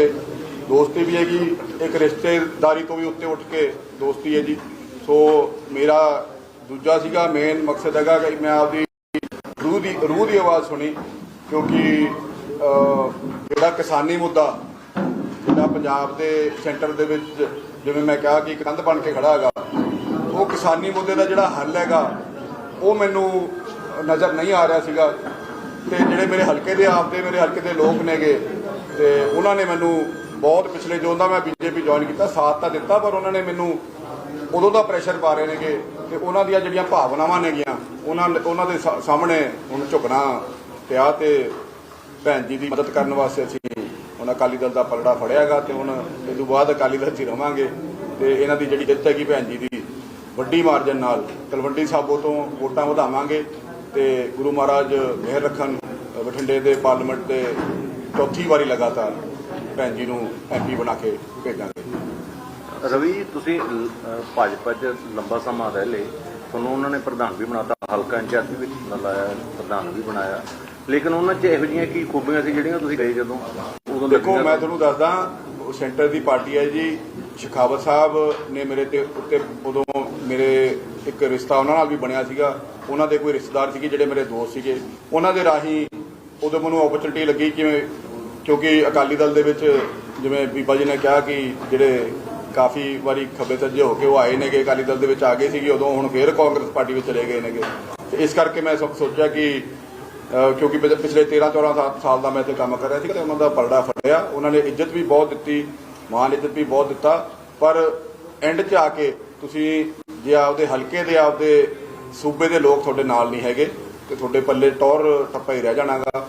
ਹੈਗੇ ਦੋਸਤੀ ਵੀ ਹੈਗੀ, ਇੱਕ ਰਿਸ਼ਤੇਦਾਰੀ ਤੋਂ ਵੀ ਉੱਤੇ ਉੱਠ ਕੇ ਦੋਸਤੀ ਹੈ ਜੀ। ਸੋ ਮੇਰਾ ਦੂਜਾ ਸੀਗਾ ਮੇਨ ਮਕਸਦ ਹੈਗਾ ਕਿ ਮੈਂ ਆਪਦੀ ਰੂਹ ਦੀ ਰੂਹ ਦੀ ਆਵਾਜ਼ ਸੁਣੀ, ਕਿਉਂਕਿ ਜਿਹੜਾ ਕਿਸਾਨੀ ਮੁੱਦਾ, ਜਿਹੜਾ ਪੰਜਾਬ ਦੇ ਸੈਂਟਰ ਦੇ ਵਿੱਚ ਜਿਵੇਂ ਮੈਂ ਕਿਹਾ ਕਿ ਕੰਧ ਬਣ ਕੇ ਖੜਾ ਹੈਗਾ, ਉਹ ਕਿਸਾਨੀ ਮੁੱਦੇ ਦਾ ਜਿਹੜਾ ਹੱਲ ਹੈਗਾ, ਉਹ ਮੈਨੂੰ ਨਜ਼ਰ ਨਹੀਂ ਆ ਰਿਹਾ ਸੀਗਾ। ਤੇ ਜਿਹੜੇ ਮੇਰੇ ਹਲਕੇ ਦੇ ਆਪਦੇ, ਮੇਰੇ ਹਲਕੇ ਦੇ ਲੋਕ ਨੇਗੇ ਤੇ ਉਹਨਾਂ ਨੇ ਮੈਨੂੰ ਬਹੁਤ ਪਿਛਲੇ ਜਦੋਂ ਦਾ ਮੈਂ ਬੀਜੇਪੀ ਜੁਆਇਨ ਕੀਤਾ, ਸਾਥ ਤਾਂ ਦਿੱਤਾ, ਪਰ ਉਹਨਾਂ ਨੇ ਮੈਨੂੰ ਉਦੋਂ ਦਾ ਪ੍ਰੈਸ਼ਰ ਪਾ ਰਹੇ ਨੇਗੇ ਤੇ ਉਹਨਾਂ ਦੀਆਂ ਜਿਹੜੀਆਂ ਭਾਵਨਾਵਾਂ ਨੇਗੀਆਂ, ਉਹਨਾਂ ਉਹਨਾਂ ਦੇ ਸਾ- ਸਾਹਮਣੇ ਹੁਣ ਝੁਕਣਾ ਪਿਆ ਤੇ ਭੈਣ ਜੀ ਦੀ ਮਦਦ ਕਰਨ ਵਾਸਤੇ ਅਸੀਂ ਹੁਣ ਅਕਾਲੀ ਦਲ ਦਾ ਪਲੜਾ ਫੜਿਆਗਾ ਤੇ ਹੁਣ ਇਸ ਤੋਂ ਬਾਅਦ ਅਕਾਲੀ ਦਲ 'ਚ ਹੀ ਰਵਾਂਗੇ ਤੇ ਇਹਨਾਂ ਦੀ ਜਿਹੜੀ ਜਿੱਤ ਹੈਗੀ ਭੈਣ ਜੀ ਦੀ ਵੱਡੀ ਮਾਰਜਨ ਨਾਲ, ਤਲਵੰਡੀ ਸਾਬੋ ਤੋਂ ਵੋਟਾਂ ਵਧਾਵਾਂਗੇ ਤੇ ਗੁਰੂ ਮਹਾਰਾਜ ਮਿਹਰ ਰੱਖਣ, ਬਠਿੰਡੇ ਦੇ ਪਾਰਲੀਮੈਂਟ ਦੇ ਚੌਥੀ ਵਾਰੀ ਲਗਾਤਾਰ ਭੈਣ ਜੀ ਨੂੰ ਐਮਪੀ ਬਣਾ ਕੇ ਭੇਜਾਂਗੇ। ਰਵੀ ਤੁਸੀਂ ਭਾਜਪਾ 'ਚ ਲੰਬਾ ਸਮਾਂ ਰਹਿ ਲਏ। ਤੁਹਾਨੂੰ ਉਹਨਾਂ ਨੇ ਪ੍ਰਧਾਨ ਵੀ ਬਣਾਤਾ ਹਲਕਾ ਇੰਚਾਰਜ ਵੀ ਲਾਇਆ ਪ੍ਰਧਾਨ ਵੀ ਬਣਾਇਆ। ਲੇਕਿਨ ਉਹਨਾਂ 'ਚ ਇਹੋ ਜਿਹੀਆਂ ਕੀ ਖੂਬੀਆਂ ਸੀ ਜਿਹੜੀਆਂ ਤੁਸੀਂ ਗਏ ਜਦੋਂ? ਉਦੋਂ ਦੇਖੋ? ਮੈਂ ਤੁਹਾਨੂੰ ਦੱਸਦਾ ਉਹ ਸੈਂਟਰ ਦੀ ਪਾਰਟੀ ਹੈ ਜੀ। ਸ਼ਿਖਾਵਤ ਸਾਹਿਬ ਨੇ ਮੇਰੇ ਤੇ ਉੱਤੇ ਉਦੋਂ ਮੇਰੇ ਇੱਕ ਰਿਸ਼ਤਾ ਉਹਨਾਂ ਨਾਲ ਵੀ ਬਣਿਆ ਸੀਗਾ। ਉਹਨਾਂ ਦੇ ਕੋਈ ਰਿਸ਼ਤੇਦਾਰ ਸੀਗੇ ਜਿਹੜੇ ਮੇਰੇ ਦੋਸਤ ਸੀਗੇ। ਉਹਨਾਂ ਦੇ ਰਾਹੀਂ ਉਦੋਂ ਮੈਨੂੰ ਓਪਰਚੁਨਿਟੀ ਲੱਗੀ ਕਿਵੇਂ, ਕਿਉਂਕਿ ਅਕਾਲੀ ਦਲ ਦੇ ਵਿੱਚ ਜਿਵੇਂ ਬੀਬਾ ਜੀ ਨੇ ਕਿਹਾ ਕਿ ਜਿਹੜੇ ਕਾਫੀ ਵਾਰੀ ਖੱਬੇ ਸੱਜੇ ਹੋ ਕੇ ਉਹ ਆਏ ਨੇਗੇ, ਅਕਾਲੀ ਦਲ ਦੇ ਵਿੱਚ ਆ ਗਏ ਸੀਗੇ, ਉਦੋਂ ਹੁਣ ਫੇਰ ਕਾਂਗਰਸ ਪਾਰਟੀ ਵਿੱਚ ਚਲੇ ਗਏ ਨੇਗੇ। ਤੇ ਇਸ ਕਰਕੇ ਮੈਂ ਸਭ ਸੋਚਿਆ ਕਿ ਕਿਉਂਕਿ ਪਿਛਲੇ 13 14 ਸਾ- ਸਾਲ ਦਾ ਮੈਂ ਇੱਥੇ ਕੰਮ ਕਰ ਰਿਹਾ ਸੀ ਤੇ ਉਹਨਾਂ ਦਾ ਪਲੜਾ ਫੜਿਆ। ਉਹਨਾਂ ਨੇ ਇੱਜ਼ਤ ਵੀ ਬਹੁਤ ਦਿੱਤੀ ਮਾਨ ਇੱਜ਼ਤ ਵੀ ਬਹੁਤ ਦਿੱਤਾ। ਪਰ ਐਂਡ 'ਚ ਆ ਕੇ ਤੁਸੀਂ ਜੇ ਆਪਦੇ ਹਲਕੇ ਦੇ, ਆਪਦੇ ਸੂਬੇ ਦੇ ਲੋਕ ਤੁਹਾਡੇ ਨਾਲ ਨਹੀਂ ਹੈਗੇ। ਤੇ ਤੁਹਾਡੇ ਪੱਲੇ ਟੌਰ ਟੱਪਾ ਹੀ ਰਹਿ ਜਾਣਾਗਾ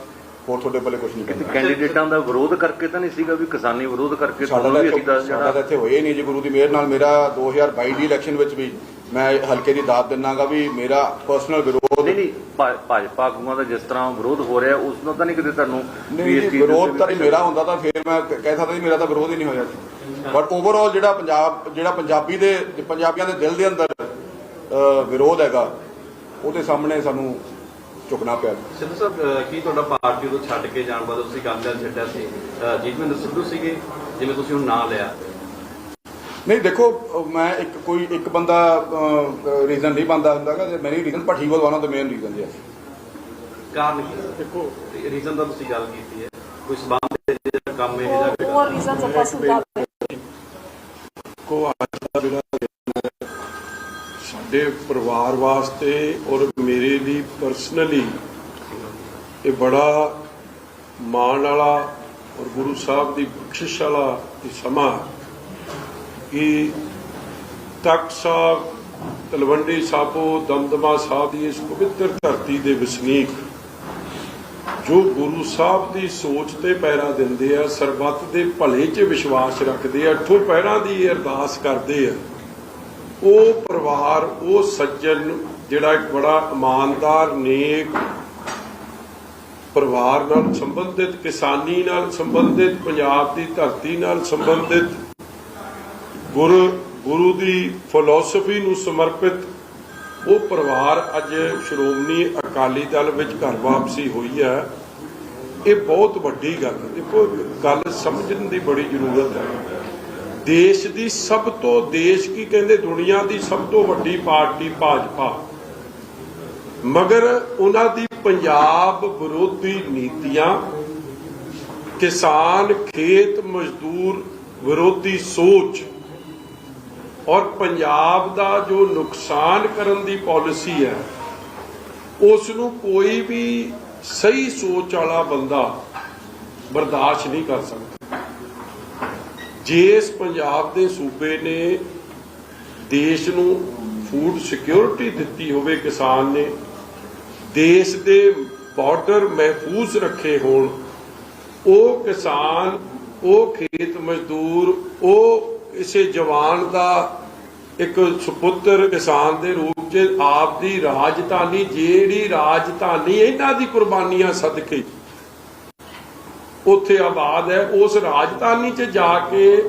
ਹੋਰ ਤੁਹਾਡੇ ਪੱਲੇ ਕੁਝ ਨਹੀਂ ਕਰਨਾ ਕੈਂਡੀਡੇਟਾਂ ਦਾ ਵਿਰੋਧ ਕਰਕੇ ਤਾਂ ਨਹੀਂ ਸੀਗਾ ਵੀ ਕਿਸਾਨੀ ਵਿਰੋਧ ਕਰਕੇ ਸਾਡਾ ਤੁਹਾਨੂੰ ਤਾਂ ਵੀ ਅਸੀਂ ਇੱਥੇ- ਦੱਸ ਸਾਡਾ ਜਿਹੜਾ ਤਾਂ ਇੱਥੇ ਹੋਇਆ ਹੀ ਨਹੀਂ ਜੀ ਗੁਰੂ ਦੀ ਮਿਹਰ ਨਾਲ। ਮੇਰਾ 2022 ਦੀ ਇਲੈਕਸ਼ਨ ਵਿੱਚ ਵੀ ਮੈਂ ਹਲਕੇ ਦੀ ਦਾਤ ਦਿੰਨਾਗਾ ਵੀ ਮੇਰਾ ਪਰਸਨਲ ਵਿਰੋਧ ਨਹੀਂ ਨਹੀਂ ਭਾਜਪਾ ਆਗੂਆਂ ਦਾ ਜਿਸ ਤਰ੍ਹਾਂ ਵਿਰੋਧ ਹੋ ਰਿਹਾ ਉਸ ਦਾ ਤਾਂ ਨਹੀਂ ਕਿਤੇ ਤੁਹਾਨੂੰ ਵਿਰੋਧ ਤਾਂ ਮੇਰਾ ਹੁੰਦਾ ਤਾਂ ਫਿਰ ਮੈਂ ਕਹਿ ਸਕਦਾ ਜੀ ਮੇਰਾ ਤਾਂ ਵਿਰੋਧ ਹੀ ਨਹੀਂ ਹੋਇਆ ਜੀ ਪਰ ਓਵਰਆਲ ਜਿਹੜਾ ਪੰਜਾਬ ਜਿਹੜਾ ਪੰਜਾਬੀ ਦੇ ਪੰਜਾਬੀਆਂ ਦੇ ਦਿਲ ਦੇ ਅੰਦਰ ਵਿਰੋਧ ਹੈਗਾ ਉਹਦੇ ਸਾਹਮਣੇ ਸਾਨੂੰ ਝੁਕਣਾ ਪਿਆ ਸਿੱਧੂ ਸਾਹਿਬ ਕੀ ਤੁਹਾਡਾ ਪਾਰਟੀ ਤੋਂ ਛੱਡ ਕੇ ਜਾਣ ਬਾਅਦ ਤੁਸੀਂ ਕੰਮ ਕਰ ਛੱਡਿਆ ਸੀ? ਜੀਤਮਿੰਦਰ ਸਿੱਧੂ ਸੀਗੇ ਜਿਵੇਂ ਤੁਸੀਂ ਹੁਣ ਨਾਂ ਲਿਆ। ਨਹੀਂ ਦੇਖੋ ਮੈਂ ਇੱਕ ਕੋਈ ਇੱਕ ਬੰਦਾ ਰੀਜ਼ਨ ਨਹੀਂ ਬੰਦਾ ਹੁੰਦਾਗਾ many reason was one of the main reason ਜੀ ਕਾਰਨ ਕੀ? ਦੇਖੋ ਰੀਜ਼ਨ ਤਾਂ ਤੁਸੀਂ ਗੱਲ ਕੀਤੀ ਹੈ। ਕੋਈ ਸਬੰਧ ਜਿਹੜਾ ਕੰਮ ਇਹ ਜਿਹਾ More more reasons of personal ਕੋ ਅੱਜ ਦਾ ਜਿਹੜਾ ਸਾਡੇ ਪਰਿਵਾਰ ਵਾਸਤੇ ਔਰ ਮੇਰੇ ਲਈ ਪਰਸਨਲੀ ਇਹ ਬੜਾ ਮਾਣ ਵਾਲਾ ਔਰ ਗੁਰੂ ਸਾਹਿਬ ਦੀ ਬਖਸ਼ਿਸ਼ ਵਾਲਾ ਇਹ ਸਮਾਂ ਕਿ ਤਖਤ ਸਾਹਿਬ, ਤਲਵੰਡੀ ਸਾਬੋ, ਦਮਦਮਾ ਸਾਹਿਬ ਦੀ ਇਸ ਪਵਿੱਤਰ ਧਰਤੀ ਦੇ ਵਸਨੀਕ ਜੋ ਗੁਰੂ ਸਾਹਿਬ ਦੀ ਸੋਚ ਤੇ ਪੈਰਾ ਦਿੰਦੇ ਆ, ਸਰਬੱਤ ਦੇ ਭਲੇ 'ਚ ਵਿਸ਼ਵਾਸ ਰੱਖਦੇ ਆ ਅਠੋ ਪੈਰਾਂ ਦੀ ਅਰਦਾਸ ਕਰਦੇ ਆ। ਉਹ ਪਰਿਵਾਰ, ਉਹ ਸੱਜਣ ਜਿਹੜਾ ਇੱਕ ਬੜਾ ਇਮਾਨਦਾਰ, ਨੇਕ ਪਰਿਵਾਰ ਨਾਲ ਸੰਬੰਧਿਤ, ਕਿਸਾਨੀ ਨਾਲ ਸੰਬੰਧਿਤ, ਪੰਜਾਬ ਦੀ ਧਰਤੀ ਨਾਲ ਸੰਬੰਧਿਤ, ਗੁਰੂ ਗੁਰੂ ਦੀ ਫਿਲਾਸਫੀ ਨੂੰ ਸਮਰਪਿਤ, ਉਹ ਪਰਿਵਾਰ ਅੱਜ ਸ਼੍ਰੋਮਣੀ ਅਕਾਲੀ ਦਲ ਵਿੱਚ ਘਰ ਵਾਪਸੀ ਹੋਈ ਹੈ। ਇਹ ਬਹੁਤ ਵੱਡੀ ਗੱਲ ਹੈ। ਦੇਖੋ, ਗੱਲ ਸਮਝਣ ਦੀ ਬੜੀ ਜ਼ਰੂਰਤ ਹੈ। ਦੇਸ਼ ਦੀ ਸਭ ਤੋਂ, ਦੇਸ਼ ਕੀ ਕਹਿੰਦੇ, ਦੁਨੀਆ ਦੀ ਸਭ ਤੋਂ ਵੱਡੀ ਪਾਰਟੀ ਭਾਜਪਾ। ਮਗਰ ਉਹਨਾਂ ਦੀ ਪੰਜਾਬ ਵਿਰੋਧੀ ਨੀਤੀਆਂ, ਕਿਸਾਨ, ਖੇਤ ਮਜ਼ਦੂਰ ਵਿਰੋਧੀ ਸੋਚ ਔਰ ਪੰਜਾਬ ਦਾ ਜੋ ਨੁਕਸਾਨ ਕਰਨ ਦੀ ਪਾਲਿਸੀ ਹੈ ਉਸ ਨੂੰ ਕੋਈ ਵੀ ਸਹੀ ਸੋਚ ਵਾਲਾ ਬੰਦਾ ਬਰਦਾਸ਼ਤ ਨਹੀਂ ਕਰ ਸਕਦਾ। ਜਿਸ ਪੰਜਾਬ ਦੇ ਸੂਬੇ ਨੇ ਦੇਸ਼ ਨੂੰ ਫੂਡ ਸਿਕਿਉਰਿਟੀ ਦਿੱਤੀ ਹੋਵੇ ਕਿਸਾਨ ਨੇ, ਦੇਸ਼ ਦੇ ਬਾਰਡਰ ਮਹਿਫੂਜ਼ ਰੱਖੇ ਹੋਣ, ਉਹ ਕਿਸਾਨ, ਉਹ ਖੇਤ ਮਜ਼ਦੂਰ, ਉਹ ਇਸੇ ਜਵਾਨ ਦਾ ਇੱਕ ਸੁਪੁੱਤਰ ਕਿਸਾਨ ਦੇ ਰੂਪ 'ਚ ਆਪ ਦੀ ਰਾਜਧਾਨੀ, ਜਿਹੜੀ ਰਾਜਧਾਨੀ ਇਹਨਾਂ ਦੀ ਕੁਰਬਾਨੀਆਂ ਸਦਕੇ ਉੱਥੇ ਆਬਾਦ ਹੈ, ਉਸ ਰਾਜਧਾਨੀ 'ਚ ਜਾ ਕੇ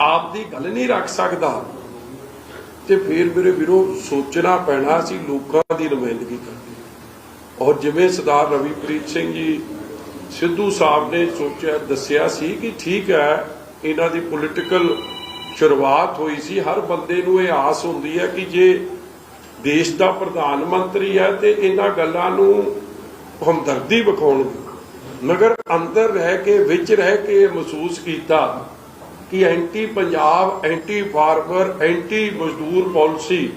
ਆਪ ਦੀ ਗੱਲ ਨਹੀਂ ਰੱਖ ਸਕਦਾ। ਤੇ ਫਿਰ ਮੇਰੇ ਵੀਰੋ, ਸੋਚਣਾ ਪੈਣਾ ਸੀ, ਲੋਕਾਂ ਦੀ ਨੁਮਾਇੰਦਗੀ ਕਰਦੇ ਔਰ ਜਿਵੇਂ ਸਰਦਾਰ ਰਵੀਪ੍ਰੀਤ ਸਿੰਘ ਜੀ ਸਿੱਧੂ ਸਾਹਿਬ ਨੇ ਸੋਚਿਆ, ਦੱਸਿਆ ਸੀ ਕਿ ਠੀਕ ਹੈ, ਇਹਨਾਂ ਦੀ ਪੋਲਿਟੀਕਲ ਸ਼ੁਰੂਆਤ ਹੋਈ ਸੀ। ਹਰ ਬੰਦੇ ਨੂੰ ਇਹ ਆਸ ਹੁੰਦੀ ਹੈ ਕਿ ਜੇ ਦੇਸ਼ ਦਾ ਪ੍ਰਧਾਨ ਮੰਤਰੀ ਹੈ ਤੇ ਇਹਨਾਂ ਗੱਲਾਂ ਨੂੰ ਹਮਦਰਦੀ ਵਿਖਾਉਣਗੇ ਮਗਰ ਅੰਦਰ ਰਹਿ ਕੇ, ਵਿੱਚ ਰਹਿ ਕੇ ਮਹਿਸੂਸ ਕੀਤਾ ਕਿ anti Punjab, anti farmer, anti ਮਜ਼ਦੂਰ ਪਾਲਿਸੀ,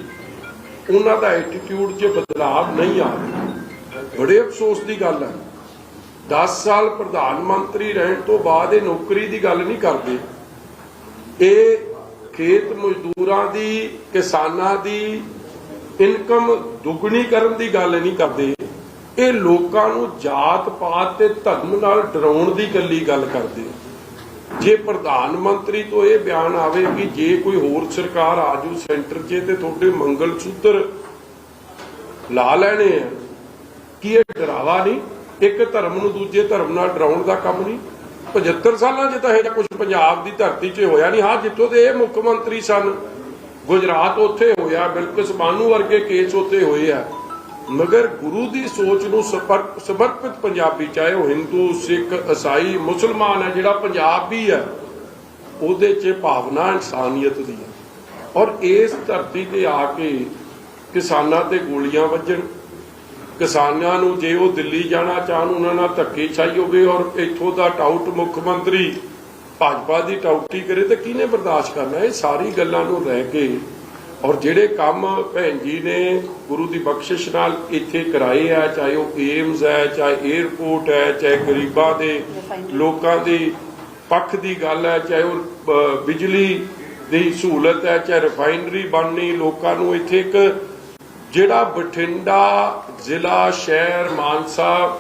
ਉਹਨਾਂ ਦਾ ਐਟੀਟਿਊਡ 'ਚ ਬਦਲਾਵ ਨਹੀਂ ਆ ਰਿਹਾ। ਬੜੇ ਅਫਸੋਸ ਦੀ ਗੱਲ ਹੈ। 10 ਸਾਲ ਪ੍ਰਧਾਨ ਮੰਤਰੀ ਰਹਿਣ ਤੋਂ ਬਾਅਦ ਇਹ ਨੌਕਰੀ ਦੀ ਗੱਲ ਨਹੀਂ ਕਰਦੇ। ਇਹ ਖੇਤ ਮਜ਼ਦੂਰਾਂ ਦੀ, ਕਿਸਾਨਾਂ ਦੀ ਇਨਕਮ ਦੁੱਗਣੀ ਕਰਨ ਦੀ ਗੱਲ ਨਹੀਂ ਕਰਦੇ। ਇਹ ਲੋਕਾਂ ਨੂੰ ਜਾਤ ਪਾਤ ਤੇ ਧਰਮ ਨਾਲ ਡਰਾਉਣ ਦੀ ਗੱਲੀ ਗੱਲ ਕਰਦੇ ਜੇ ਪ੍ਰਧਾਨ ਮੰਤਰੀ ਤੋਂ ਇਹ ਬਿਆਨ ਆਵੇ ਕਿ ਜੇ ਕੋਈ ਹੋਰ ਸਰਕਾਰ ਆਜੂ ਸੈਂਟਰ 'ਚ ਤੇ ਤੁਹਾਡੇ ਮੰਗਲ ਸੂਤਰ ਲਾ ਲੈਣੇ ਆ, ਕੀ ਇਹ ਡਰਾਵਾ ਨਹੀਂ? ਇੱਕ ਧਰਮ ਨੂੰ ਦੂਜੇ ਧਰਮ ਨਾਲ ਡਰਾਉਣ ਦਾ ਕੰਮ ਨਹੀਂ? 75 ਸਾਲਾਂ 'ਚ ਤਾਂ ਇਹ ਕੁਝ ਪੰਜਾਬ ਦੀ ਧਰਤੀ 'ਚ ਹੋਇਆ ਨਹੀਂ। ਹਾਂ, ਜਿੱਥੋਂ ਦੇ ਇਹ ਮੁੱਖ ਮੰਤਰੀ ਸਨ, ਗੁਜਰਾਤ ਉੱਥੇ ਹੋਇਆ, ਬਿਲਕੁਲ ਬਾਨੂ ਵਰਗੇ ਕੇਸ ਉੱਥੇ ਹੋਏ ਆ। ਮਗਰ ਗੁਰੂ ਦੀ ਸੋਚ ਨੂੰ ਸਮਰਪਿਤ ਪੰਜਾਬੀ, ਚਾਹੇ ਉਹ ਹਿੰਦੂ, ਸਿੱਖ ਈਸਾਈ ਮੁਸਲਮਾਨ ਹੈ, ਜਿਹੜਾ ਪੰਜਾਬੀ ਹੈ, ਉਹਦੇ 'ਚ ਭਾਵਨਾ ਇਨਸਾਨੀਅਤ ਦੀ ਹੈ। ਔਰ ਇਸ ਧਰਤੀ ਤੇ ਆ ਕੇ ਕਿਸਾਨਾਂ ਤੇ ਗੋਲੀਆਂ ਵੱਜਣ, ਕਿਸਾਨਾਂ ਨੂੰ ਜੇ ਉਹ ਦਿੱਲੀ ਜਾਣਾ ਚਾਹਣ, ਉਹਨਾਂ ਨਾਲ ਧੱਕੇ ਛਾਈ ਹੋਵੇ ਔਰ ਇੱਥੋਂ ਦਾ ਟਾਊਟ ਮੁੱਖ ਮੰਤਰੀ ਭਾਜਪਾ ਦੀ ਟਾਊਟੀ ਕਰੇ, ਤਾਂ ਕਿਹਨੇ ਬਰਦਾਸ਼ਤ ਕਰਨਾ? ਇਹ ਸਾਰੀ ਗੱਲਾਂ ਨੂੰ ਰਹਿ ਕੇ ਔਰ ਜਿਹੜੇ ਕੰਮ ਭੈਣ ਜੀ ਨੇ ਗੁਰੂ ਦੀ ਬਖਸ਼ਿਸ਼ ਨਾਲ ਇੱਥੇ ਕਰਾਏ ਆ, ਚਾਹੇ ਉਹ ਏਮਜ਼ ਹੈ ਚਾਹੇ 에ਅਰਪੋਰਟ ਹੈ ਚਾਹੇ ਗਰੀਬਾਂ ਦੇ, ਲੋਕਾਂ ਦੀ ਪੱਖ ਦੀ ਗੱਲ ਹੈ ਚਾਹੇ ਉਹ ਬਿਜਲੀ ਦੀ ਸਹੂਲਤ ਹੈ ਚਾਹੇ ਰਿਫਾਈਨਰੀ ਬਣਨੀ, ਲੋਕਾਂ ਨੂੰ ਇੱਥੇ ਇੱਕ ਜਿਹੜਾ ਬਠਿੰਡਾ ਜ਼ਿਲ੍ਹਾ ਸ਼ਹਿਰ ਮਾਨਸਾ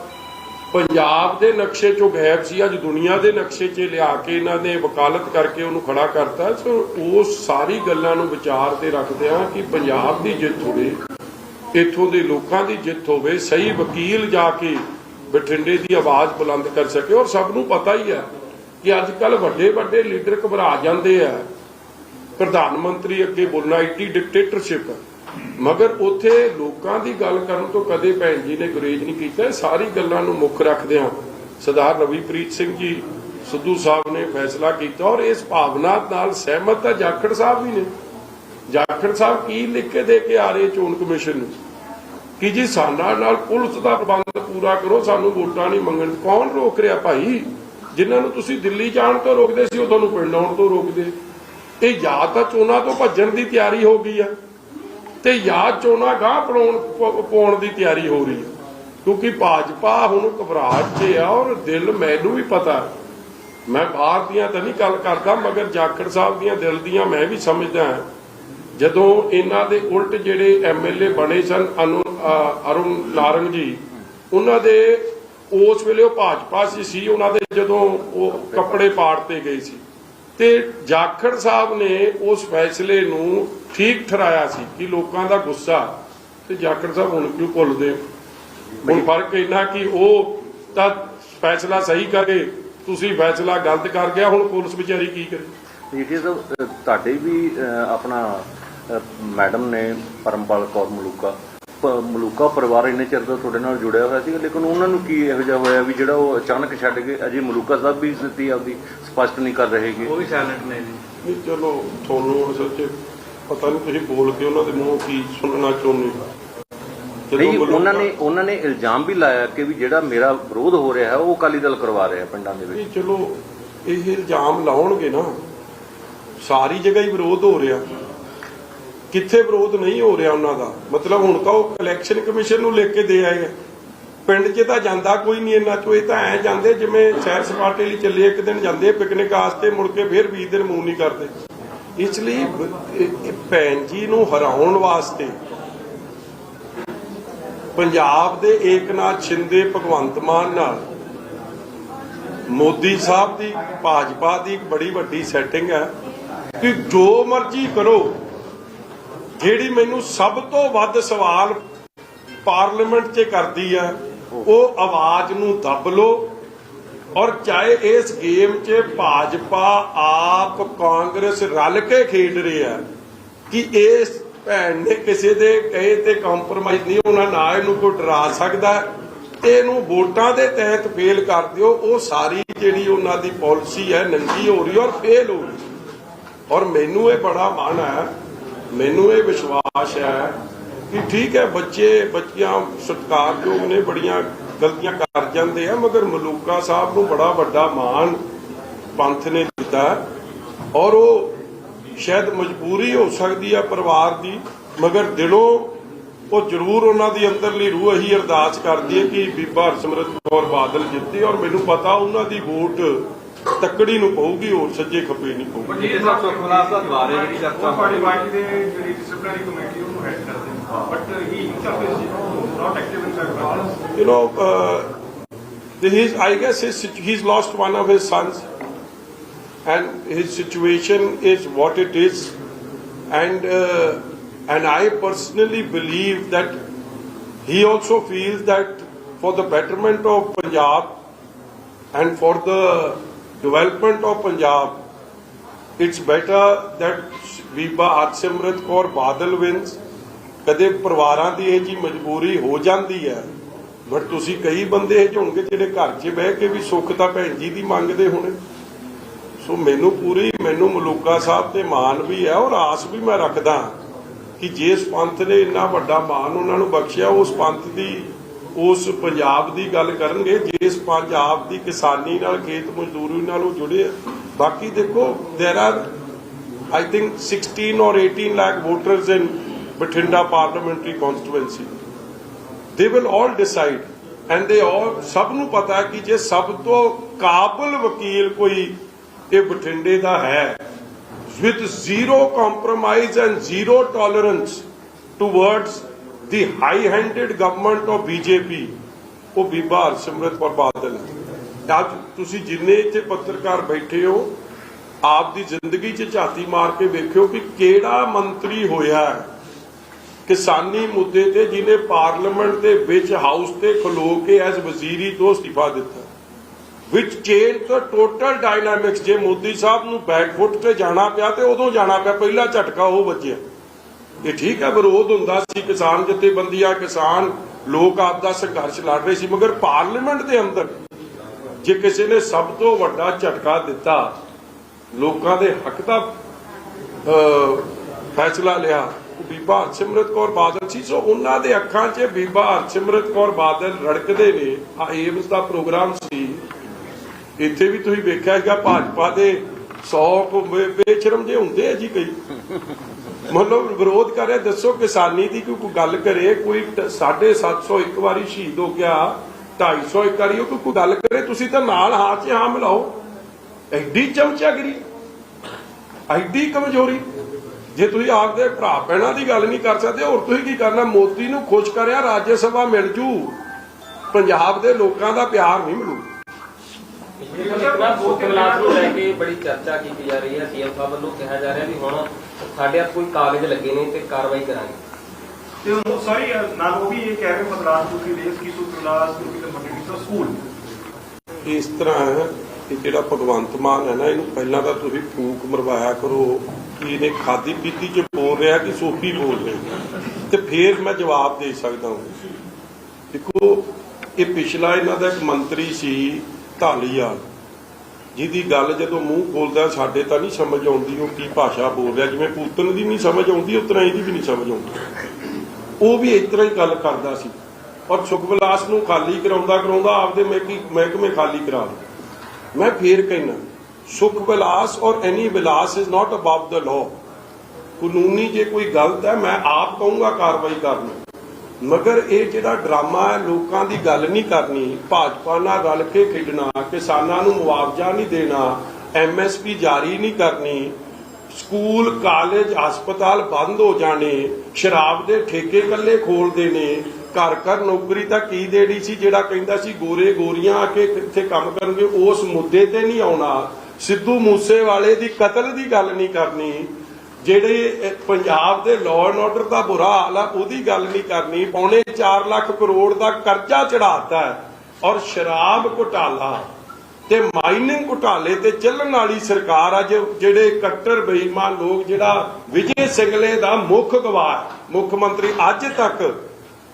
ਪੰਜਾਬ ਦੇ ਨਕਸ਼ੇ ਚੋਂ ਗਾਇਬ ਸੀ, ਅੱਜ ਦੁਨੀਆ ਦੇ ਨਕਸ਼ੇ 'ਚ ਲਿਆ ਕੇ ਇਹਨਾਂ ਨੇ ਵਕਾਲਤ ਕਰਕੇ ਉਹਨੂੰ ਖੜਾ ਕਰਤਾ। ਸੋ ਉਹ ਸਾਰੀ ਗੱਲਾਂ ਨੂੰ ਵਿਚਾਰ ਤੇ ਰੱਖਦੇ ਆ ਕਿ ਪੰਜਾਬ ਦੀ ਜਿੱਤ ਹੋਵੇ, ਇੱਥੋਂ ਦੇ ਲੋਕਾਂ ਦੀ ਜਿੱਤ ਹੋਵੇ, ਸਹੀ ਵਕੀਲ ਜਾ ਕੇ ਬਠਿੰਡੇ ਦੀ ਆਵਾਜ਼ ਬੁਲੰਦ ਕਰ ਸਕੇ। ਔਰ ਸਭ ਨੂੰ ਪਤਾ ਹੀ ਹੈ ਕਿ ਅੱਜ ਕੱਲ ਵੱਡੇ ਵੱਡੇ ਲੀਡਰ ਘਬਰਾ ਜਾਂਦੇ ਆ। ਪ੍ਰਧਾਨ ਮੰਤਰੀ ਅੱਗੇ ਬੋਲਣਾ ਇੱਟੀ ਡਿਕਟੇਟਰਸ਼ਿਪ ਹੈ ਮਗਰ ਉੱਥੇ ਲੋਕਾਂ ਦੀ ਗੱਲ ਕਰਨ ਤੋਂ ਕਦੇ ਭੈਣ ਜੀ ਨੇ ਗੁਰੇਜ ਨਹੀਂ ਕੀਤਾ। ਸਾਰੀ ਗੱਲਾਂ ਨੂੰ ਮੁੱਖ ਰੱਖਦਿਆਂ ਸਰਦਾਰ ਰਵੀਪ੍ਰੀਤ ਸਿੰਘ ਜੀ ਸਿੱਧੂ ਸਾਹਿਬ ਨੇ ਫੈਸਲਾ ਕੀਤਾ ਔਰ ਇਸ ਭਾਵਨਾ ਨਾਲ ਸਹਿਮਤ ਤਾਂ ਜਾਖੜ ਸਾਹਿਬ ਵੀ ਨੇ। ਜਾਖੜ ਸਾਹਿਬ ਕੀ ਲਿਖ ਕੇ ਦੇ ਕੇ ਆ ਰਹੇ ਚੋਣ ਕਮਿਸ਼ਨ ਨੂੰ? ਕਿ ਜੀ ਸਾਡਾ ਨਾਲ ਪੁਲਿਸ ਦਾ ਪ੍ਰਬੰਧ ਪੂਰਾ ਕਰੋ, ਸਾਨੂੰ ਵੋਟਾਂ ਨਹੀਂ ਮੰਗਣ। ਕੌਣ ਰੋਕ ਰਿਹਾ ਭਾਈ? ਜਿਨ੍ਹਾਂ ਨੂੰ ਤੁਸੀਂ ਦਿੱਲੀ ਜਾਣ ਤੋਂ ਰੋਕਦੇ ਸੀ, ਉਹ ਤੁਹਾਨੂੰ ਪਿੰਡ ਆਉਣ ਤੋਂ ਰੋਕਦੇ। ਇਹ ਜਾਂ ਤਾਂ ਚੋਣਾਂ ਤੋਂ ਭੱਜਣ ਦੀ ਤਿਆਰੀ ਹੋ ਗਈ ਆ। ਤੇ ਯਾਦ ਚੋਣਾਂ ਗਾਹ ਪਾਉਣ ਪਾਉਣ ਦੀ ਤਿਆਰੀ ਹੋ ਰਹੀ ਹੈ। ਕਿਉਂਕਿ ਭਾਜਪਾ ਹੁਣ ਘਬਰਾਹਟ 'ਚ ਆ ਔਰ ਦਿਲ ਮੈਨੂੰ ਵੀ ਪਤਾ। ਮੈਂ ਬਾਹਰ ਦੀਆਂ ਤਾਂ ਨਹੀਂ ਗੱਲ ਕਰਦਾ, ਮਗਰ ਜਾਖੜ ਸਾਹਿਬ ਦੀਆਂ ਦਿਲ ਦੀਆਂ ਮੈਂ ਵੀ ਸਮਝਦਾ ਜਦੋਂ ਇਹਨਾਂ ਦੇ ਉਲਟ ਜਿਹੜੇ ਐਮਐਲਏ ਬਣੇ ਸਨ, ਅਨੁ ਅਰੁਣ ਲਾਰੰਗ ਜੀ, ਉਹਨਾਂ ਦੇ ਉਸ ਵੇਲੇ ਉਹ ਭਾਜਪਾ 'ਚ ਸੀ ਉਹਨਾਂ ਦੇ ਜਦੋਂ ਉਹ ਕੱਪੜੇ ਪਾੜਤੇ ਗਏ ਸੀ। ਤੇ ਜਾਖੜ ਸਾਹਿਬ ਨੇ ਉਸ ਫੈਸਲੇ ਨੂੰ ਠੀਕ ਠਹਿਰਾਇਆ ਸੀ ਕਿ ਲੋਕਾਂ ਦਾ ਗੁੱਸਾ ਤੇ ਜਾਖੜ ਸਾਹਿਬ ਹੁਣ ਕਿਉਂ ਭੁੱਲਦੇ? ਹੁਣ ਫ਼ਰਕ ਇੰਨਾ ਕਿ ਉਹ ਤਾਂ ਫੈਸਲਾ ਸਹੀ ਕਰੇ ਤੁਸੀਂ ਫੈਸਲਾ ਗਲਤ ਕਰ ਗਿਆ ਹੁਣ ਪੁਲਿਸ ਵਿਚਾਰੀ ਕੀ ਕਰੇ? ਜੀਟੀ ਸਾਹਿਬ ਤੁਹਾਡੇ ਵੀ ਆਪਣਾ ਮੈਡਮ ਨੇ ਪਰਮਪਾਲ ਕੌਰ ਮਲੂਕਾ ਮਲੂਕਾ ਪਰਿਵਾਰ ਇੰਨੇ ਚਿਰ ਤੋਂ ਤੁਹਾਡੇ ਨਾਲ ਜੁੜਿਆ ਹੋਇਆ ਸੀ ਲੇਕਿਨ ਉਹਨਾਂ ਨੂੰ ਕੀ ਇਹੋ ਜਿਹਾ ਹੋਇਆ ਵੀ ਜਿਹੜਾ ਉਹ ਅਚਾਨਕ ਛੱਡ ਗਏ ਅਜੇ ਮਲੂਕਾ ਸਾਹਿਬ ਵੀ ਸਥਿਤੀ ਆਪਦੀ ਸਪਸ਼ਟ ਨਹੀਂ ਕਰ ਰਹੇਗੇ? ਉਹ ਵੀ ਸਾਇਲੈਂਟ ਨੇ ਜੀ। ਨਹੀਂ ਚਲੋ ਤੁਹਾਨੂੰ ਹੁਣ ਸੱਚੇ ਪਤਾ ਨਹੀਂ ਤੁਸੀਂ ਬੋਲ ਕੇ ਉਹਨਾਂ ਦੇ ਮੂੰਹੋਂ ਕੀ ਸੁਣਨਾ ਚਾਹੁੰਦੇ ਨਹੀਂ ਉਹਨਾਂ ਨੇ ਉਹਨਾਂ ਨੇ ਇਲਜ਼ਾਮ ਵੀ ਲਾਇਆ ਕਿ ਵੀ ਜਿਹੜਾ ਮੇਰਾ ਵਿਰੋਧ ਹੋ ਰਿਹਾ ਹੈ ਉਹ ਅਕਾਲੀ ਦਲ ਕਰਵਾ ਰਿਹਾ ਪਿੰਡਾਂ ਦੇ ਵਿੱਚ। ਨਹੀਂ ਚਲੋ ਇਹ ਇਲਜ਼ਾਮ ਲਾਉਣਗੇ ਨਾ। ਸਾਰੀ ਜਗ੍ਹਾ ਹੀ ਵਿਰੋਧ ਹੋ ਰਿਹਾ। ਕਿੱਥੇ ਵਿਰੋਧ ਨਹੀਂ ਹੋ ਰਿਹਾ ਉਹਨਾਂ ਦਾ? ਮਤਲਬ ਹੁਣ ਤਾਂ ਉਹ ਇਲੈਕਸ਼ਨ ਕਮਿਸ਼ਨ ਨੂੰ ਲਿਖ ਕੇ ਦੇ ਆਏ ਪਿੰਡ 'ਚ ਤਾਂ ਜਾਂਦਾ ਕੋਈ ਨਹੀਂ ਇੰਨਾ ਚੋ, ਇਹ ਤਾਂ ਐ ਜਾਂਦੇ ਜਿਵੇਂ ਸੈਰ ਸਪਾਟੇ ਲਈ ਚੱਲੇ ਇੱਕ ਦਿਨ ਜਾਂਦੇ ਪਿਕਨਿਕ ਵਾਸਤੇ, ਮੁੜ ਕੇ ਫਿਰ 20 ਦਿਨ ਮੂੰਹ ਨਹੀਂ ਕਰਦੇ। ਇਸ ਲਈ ਭੈਣ ਜੀ ਨੂੰ ਹਰਾਉਣ ਵਾਸਤੇ ਪੰਜਾਬ ਦੇ ਏਕਨਾਥ ਸ਼ਿੰਦੇ, ਭਗਵੰਤ ਮਾਨ ਨਾਲ ਮੋਦੀ ਸਾਹਿਬ ਦੀ, ਭਾਜਪਾ ਦੀ ਇੱਕ ਬੜੀ ਵੱਡੀ ਸੈਟਿੰਗ ਹੈ ਕਿ ਜੋ ਮਰਜ਼ੀ ਕਰੋ ਜਿਹੜੀ ਮੈਨੂੰ ਸਭ ਤੋਂ ਵੱਧ ਸਵਾਲ ਪਾਰਲੀਮੈਂਟ 'ਚ ਕਰਦੀ ਹੈ ਉਹ ਆਵਾਜ਼ ਨੂੰ ਦੱਬ ਲੋ ਔਰ ਚਾਹੇ ਇਸ ਗੇਮ 'ਚ ਭਾਜਪਾ ਆਪ ਕਾਂਗਰਸ ਰਲ ਕੇ ਖੇਡ ਰਹੇ ਆ, ਕਿ ਇਸ ਭੈਣ ਨੇ ਕਿਸੇ ਦੇ ਕਹੇ ਤੇ ਕੰਪਰੋਮਾਈਜ਼ ਨਹੀਂ ਹੋਣਾ, ਨਾ ਇਹਨੂੰ ਕੋਈ ਡਰਾ ਸਕਦਾ, ਇਹਨੂੰ ਵੋਟਾਂ ਦੇ ਤਹਿਤ ਫੇਲ ਕਰ ਦਿਓ, ਉਹ ਸਾਰੀ ਜਿਹੜੀ ਉਹਨਾਂ ਦੀ ਪਾਲਿਸੀ ਹੈ, ਨੰਗੀ ਹੋ ਰਹੀ ਔਰ ਫੇਲ ਹੋ ਰਹੀ। ਔਰ ਮੈਨੂੰ ਇਹ ਬੜਾ ਮਾਣ ਹੈ ਮੈਨੂੰ ਇਹ ਵਿਸ਼ਵਾਸ ਹੈ ਕਿ ਠੀਕ ਹੈ, ਬੱਚੇ, ਬੱਚੀਆਂ ਸਤਿਕਾਰਯੋਗ ਨੇ, ਬੜੀਆਂ ਗਲਤੀਆਂ ਕਰ ਜਾਂਦੇ ਆ, ਮਗਰ ਮਲੂਕਾ ਸਾਹਿਬ ਨੂੰ ਬੜਾ ਵੱਡਾ ਮਾਣ ਪੰਥ ਨੇ ਦਿੱਤਾ ਔਰ ਉਹ ਸ਼ਾਇਦ ਮਜਬੂਰੀ ਹੋ ਸਕਦੀ ਹੈ ਪਰਿਵਾਰ ਦੀ, ਮਗਰ ਦਿਲੋਂ ਉਹ ਜ਼ਰੂਰ ਉਹਨਾਂ ਦੀ ਅੰਦਰਲੀ ਰੂਹ ਇਹੀ ਅਰਦਾਸ ਕਰਦੀ ਹੈ ਕਿ ਬੀਬਾ ਹਰਸਿਮਰਤ ਕੌਰ ਬਾਦਲ ਜਿੱਤੇ ਔਰ ਮੈਨੂੰ ਪਤਾ ਉਹਨਾਂ ਦੀ ਵੋਟ ਤੱਕੜੀ ਨੂੰ ਪਊਗੀ ਹੋਰ ਸੱਜੇ ਖੱਬੇ ਨਹੀਂ ਪਊਗੀ ਜੀ ਸਾਹਿਬ ਸੁਖਨਾਥ ਦਾ ਦੁਆਰੇ ਜਿਹੜੀ ਚਰਚਾ ਉਹ ਤੁਹਾਡੀ ਪਾਰਟੀ ਦੇ ਜਿਹੜੀ ਡਿਸਪਲਿਨਰੀ ਕਮੇਟੀ ਉਹਨੂੰ ਹੈਡ ਕਰਦੇ ਨੇ but he himself is not active in know, uh, the- his, I guess his, situ- he's lost one of his sons, and his situation is what it is, and uh, and I personally believe that he also feels that for the betterment of Punjab and for the development of Punjab, it's better that Viva Harsimrat Kaur Badal wins. ਕਦੇ ਪਰਿਵਾਰਾਂ ਦੀ ਇਹ ਜੀ ਮਜਬੂਰੀ ਹੋ ਜਾਂਦੀ ਹੈ but ਤੁਸੀਂ ਕਈ ਬੰਦੇ ਇਹ ਹੋਣਗੇ ਜਿਹੜੇ ਘਰ 'ਚ ਬਹਿ ਕੇ ਵੀ ਸੁੱਖ ਤਾਂ ਭੈਣ ਜੀ ਦੀ ਮੰਗਦੇ ਹੋਣੇ ਸੋ ਮੈਨੂੰ ਪੂਰੀ ਮੈਨੂੰ ਮਲੂਕਾ ਸਾਹਿਬ ਤੇ ਮਾਣ ਵੀ ਹੈ ਔਰ ਆਸ ਵੀ ਮੈਂ ਰੱਖਦਾ ਕਿ ਜਿਸ ਪੰਥ ਨੇ ਇੰਨਾ ਵੱਡਾ ਮਾਣ ਉਹਨਾਂ ਨੂੰ ਬਖਸ਼ਿਆ ਉਸ ਪੰਥ ਦੀ ਉਸ ਪੰਜਾਬ ਦੀ ਗੱਲ ਕਰਨਗੇ ਜਿਸ ਪੰਜਾਬ ਦੀ ਕਿਸਾਨੀ ਨਾਲ ਖੇਤ ਮਜ਼ਦੂਰੀ ਨਾਲ ਉਹ ਜੁੜੇ ਆ ਬਾਕੀ ਦੇਖੋ there R I think 16 or 18 lakh voters in Bathinda parliamentary constituency they will all decide and they all ਸਭ ਨੂੰ ਪਤਾ ਕਿ ਜੇ ਸਭ ਤੋਂ ਕਾਬਲ ਵਕੀਲ ਕੋਈ ਇਹ ਬਠਿੰਡੇ ਦਾ ਹੈ with zero compromise and zero tolerance towards the high-handed government of BJP, ਉਹ ਬੀਬਾ ਹਰਸਿਮਰਤ ਕੌਰ ਬਾਦਲ ਅੱਜ ਤੁਸੀਂ ਜਿੰਨੇ ਇੱਥੇ ਪੱਤਰਕਾਰ ਬੈਠੇ ਹੋ ਆਪ ਦੀ ਜ਼ਿੰਦਗੀ 'ਚ ਝਾਤੀ ਮਾਰ ਕੇ ਵੇਖਿਓ ਕਿ ਕਿਹੜਾ ਮੰਤਰੀ ਹੋਇਆ ਕਿਸਾਨੀ ਮੁੱਦੇ ਤੇ ਜਿਹਨੇ ਪਾਰਲੀਮੈਂਟ ਦੇ ਵਿੱਚ ਹਾਊਸ ਤੇ ਖਲੋ ਕੇ ਐਸ ਵਜ਼ੀਰੀ ਤੋਂ ਅਸਤੀਫਾ ਦਿੱਤਾ। ਵਿਚ ਚੇਂਜ ਦਾ ਟੋਟਲ ਡਾਇਨਾਮਿਕਸ ਜੇ ਮੋਦੀ ਸਾਹਿਬ ਨੂੰ ਬੈਕਫੁੱਟ ਤੇ ਜਾਣਾ ਪਿਆ ਤੇ ਉਦੋਂ ਜਾਣਾ ਪਿਆ ਪਹਿਲਾ ਝਟਕਾ ਉਹ ਵੱਜਿਆ। ਇਹ ਠੀਕ ਹੈ, ਵਿਰੋਧ ਹੁੰਦਾ ਸੀ, ਕਿਸਾਨ ਜਥੇਬੰਦੀਆਂ ਕਿਸਾਨ ਲੋਕ ਆਪ ਦਾ ਸੰਘਰਸ਼ ਲੜ ਰਹੇ ਸੀ, ਮਗਰ ਪਾਰਲੀਮੈਂਟ ਦੇ ਅੰਦਰ ਜੇ ਕਿਸੇ ਨੇ ਸਭ ਤੋਂ ਵੱਡਾ ਝਟਕਾ ਦਿੱਤਾ, ਲੋਕਾਂ ਦੇ ਹੱਕ ਦਾ ਫੈਸਲਾ ਲਿਆ, ਉਹ ਬੀਬਾ ਹਰਸਿਮਰਤ ਕੌਰ ਬਾਦਲ ਸੀ, ਸੋ ਉਹਨਾਂ ਦੇ ਅੱਖਾਂ 'ਚ ਬੀਬਾ ਹਰਸਿਮਰਤ ਕੌਰ ਬਾਦਲ ਰੜਕਦੇ ਨੇ ਆ ਏਮਸ ਦਾ ਪ੍ਰੋਗਰਾਮ ਸੀ। ਇੱਥੇ ਵੀ ਤੁਸੀਂ ਵੇਖਿਆ ਹੈਗਾ ਭਾਜਪਾ ਦੇ 100 ਬੇਸ਼ਰਮ ਜੇ ਹੁੰਦੇ ਆ ਜੀ ਕਈ। ਮਤਲਬ ਵਿਰੋਧ ਕਰ ਰਿਹਾ, ਦੱਸੋ ਕਿਸਾਨੀ ਦੀ ਕੋਈ ਗੱਲ ਕਰੇ, ਕੋਈ 750 ਇੱਕ ਵਾਰੀ ਸ਼ਹੀਦ ਹੋ ਗਿਆ 250 ਇੱਕ ਵਾਰੀ ਉਹ ਕੋਈ ਗੱਲ ਕਰੇ, ਤੁਸੀਂ ਤਾਂ ਨਾਲ ਹਾथ 'ਚ ਹਾਂ ਮਿਲਾਓ। ਐਡੀ ਚਮਚਾਗਰੀ, ਐਡੀ ਕਮਜ਼ੋਰੀ। ਜੇ ਤੁਸੀਂ ਆਪਦੇ ਭਰਾ ਭੈਣਾਂ ਦੀ ਗੱਲ ਨਹੀਂ ਕਰ ਸਕਦੇ, ਹੋਰ ਤੁਸੀਂ ਕੀ ਕਰਨਾ? ਮੋਦੀ ਨੂੰ ਖੁਸ਼ ਕਰਿਆ, ਰਾਜ ਸਭਾ ਮਿਲ ਜੂ। ਪੰਜਾਬ ਦੇ ਲੋਕਾਂ ਦਾ ਪਿਆਰ ਨਹੀਂ ਮਿਲੂ। ਇਤਨਾ ਸੁਖਲਾਸ ਨੂੰ ਲੈ ਕੇ ਬੜੀ ਚਰਚਾ ਕੀਤੀ ਜਾ ਰਹੀ ਹੈ। ਸੀਐਮ ਸਾਹਿਬ ਵੱਲੋਂ ਕਿਹਾ ਜਾ ਰਿਹਾ ਵੀ ਹੁਣ ਸਾਡੇ ਹੱਥ ਕੋਈ ਕਾਗਜ਼ ਲੱਗੇ ਨੇ ਤੇ ਕਾਰਵਾਈ ਕਰਾਂਗੇ। ਤੇ ਉਹ ਸਾਰੀ ਨਾ ਉਹ ਵੀ ਇਹ ਕਹਿ ਰਹੇ ਮਤਲਬ ਤੁਸੀਂ ਦੇਸ਼ ਕੀ ਸੁਖਲਾਸ ਕਿਉਂਕਿ ਤਾਂ ਮੰਡੀ ਦਾ ਸਕੂਲ। ਇਸ ਤਰ੍ਹਾਂ ਹੈ ਕਿ ਜਿਹੜਾ ਭਗਵੰਤ ਮਾਨ ਹੈ ਨਾ ਇਹਨੂੰ ਪਹਿਲਾਂ ਤਾਂ ਤੁਸੀਂ ਫੂਕ ਮਰਵਾਇਆ ਕਰੋ ਕਿ ਇਹਨੇ ਖਾਦੀ ਪੀਤੀ ਚ ਬੋਲ ਰਿਹਾ ਕਿ ਸੋਫੀ ਬੋਲ ਰਿਹਾ। ਤੇ ਫੇਰ ਮੈਂ ਜਵਾਬ ਦੇ ਸਕਦਾ ਹਾਂ। ਦੇਖੋ ਇਹ ਪਿਛਲਾ ਇਹਨਾਂ ਦਾ ਇੱਕ ਮੰਤਰੀ ਸੀ ਢਾਲੀਵਾਲ ਜਿਹਦੀ ਗੱਲ ਜਦੋਂ ਮੂੰਹ ਖੋਲਦਾ, ਸਾਡੇ ਤਾਂ ਨਹੀਂ ਸਮਝ ਆਉਂਦੀ ਉਹ ਕੀ ਭਾਸ਼ਾ ਬੋਲ ਰਿਹਾ ਜਿਵੇਂ ਪੂਤਨ ਦੀ ਨਹੀਂ ਸਮਝ ਆਉਂਦੀ, ਉਸ ਇਹਦੀ ਵੀ ਨਹੀਂ ਸਮਝ ਆਉਂਦੀ। ਉਹ ਵੀ ਇਸ ਤਰ੍ਹਾਂ ਹੀ ਗੱਲ ਕਰਦਾ ਸੀ। ਔਰ ਸੁਖਵਿਲਾਸ ਨੂੰ ਖਾਲੀ ਕਰਾਉਂਦਾ ਕਰਾਉਂਦਾ ਆਪਦੇ ਮਹਿਕੀ- ਮਹਿਕਮੇ ਖਾਲੀ ਕਰਾ ਲਏ ਮੈਂ ਫੇਰ ਕਹਿਣਾ Sukh Vilas or any Vilas is not above the law ਕਾਨੂੰਨੀ ਜੇ ਕੋਈ ਗਲਤ ਹੈ, ਮੈਂ ਆਪ ਕਹੂੰਗਾ ਕਾਰਵਾਈ ਕਰਨੀ। ਮਗਰ ਇਹ ਜਿਹੜਾ ਡਰਾਮਾ ਹੈ, ਲੋਕਾਂ ਦੀ ਗੱਲ ਨਹੀਂ ਕਰਨੀ, ਭਾਜਪਾ ਨਾਲ ਰਲ ਕੇ ਖੇਡਣਾ, ਕਿਸਾਨਾਂ ਨੂੰ ਮੁਆਵਜ਼ਾ ਨਹੀਂ ਦੇਣਾ ਐਮਐਸਪੀ ਜਾਰੀ ਨਹੀਂ ਕਰਨੀ, ਸਕੂਲ, ਕਾਲਜ, ਹਸਪਤਾਲ ਬੰਦ ਹੋ ਜਾਣੇ, ਸ਼ਰਾਬ ਦੇ ਠੇਕੇ ਕੱਲੇ ਖੋਲ ਦੇਣੇ, ਘਰ ਘਰ ਨੌਕਰੀ ਤਾਂ ਕੀ ਦੇਣੀ ਸੀ ਜਿਹੜਾ ਕਹਿੰਦਾ ਸੀ ਗੋਰੇ ਗੋਰੀਆਂ ਆ ਕੇ ਇੱਥੇ ਕੰਮ ਕਰਨਗੇ, ਉਸ ਮੁੱਦੇ ਤੇ ਨਹੀਂ ਆਉਣਾ, ਸਿੱਧੂ ਮੂਸੇ ਵਾਲੇ ਦੀ ਕਤਲ ਦੀ ਗੱਲ ਨਹੀਂ ਕਰਨੀ ਜਿਹੜੇ ਪੰਜਾਬ ਦੇ ਲਾਅ ਐਂਡ ਆਰਡਰ ਦਾ ਬੁਰਾ ਹਾਲ ਆ, ਉਹਦੀ ਗੱਲ ਨਹੀਂ ਕਰਨੀ। ਪੌਣੇ 4 ਲੱਖ ਕਰੋੜ ਦਾ ਕਰਜ਼ਾ ਚੜਾਤਾ ਔਰ ਸ਼ਰਾਬ ਘੁਟਾਲਾ ਤੇ ਮਾਈਨਿੰਗ ਘੁਟਾਲੇ ਤੇ ਚੱਲਣ ਵਾਲੀ ਸਰਕਾਰ ਅੱਜ ਜਿਹੜੇ ਕੱਟਰ ਬੇਈਮਾਨ ਲੋਕ, ਜਿਹੜਾ ਵਿਜੇ ਸਿੰਗਲੇ ਦਾ ਮੁੱਖ ਗਵਾਹ ਮੁੱਖ ਮੰਤਰੀ ਅੱਜ ਤੱਕ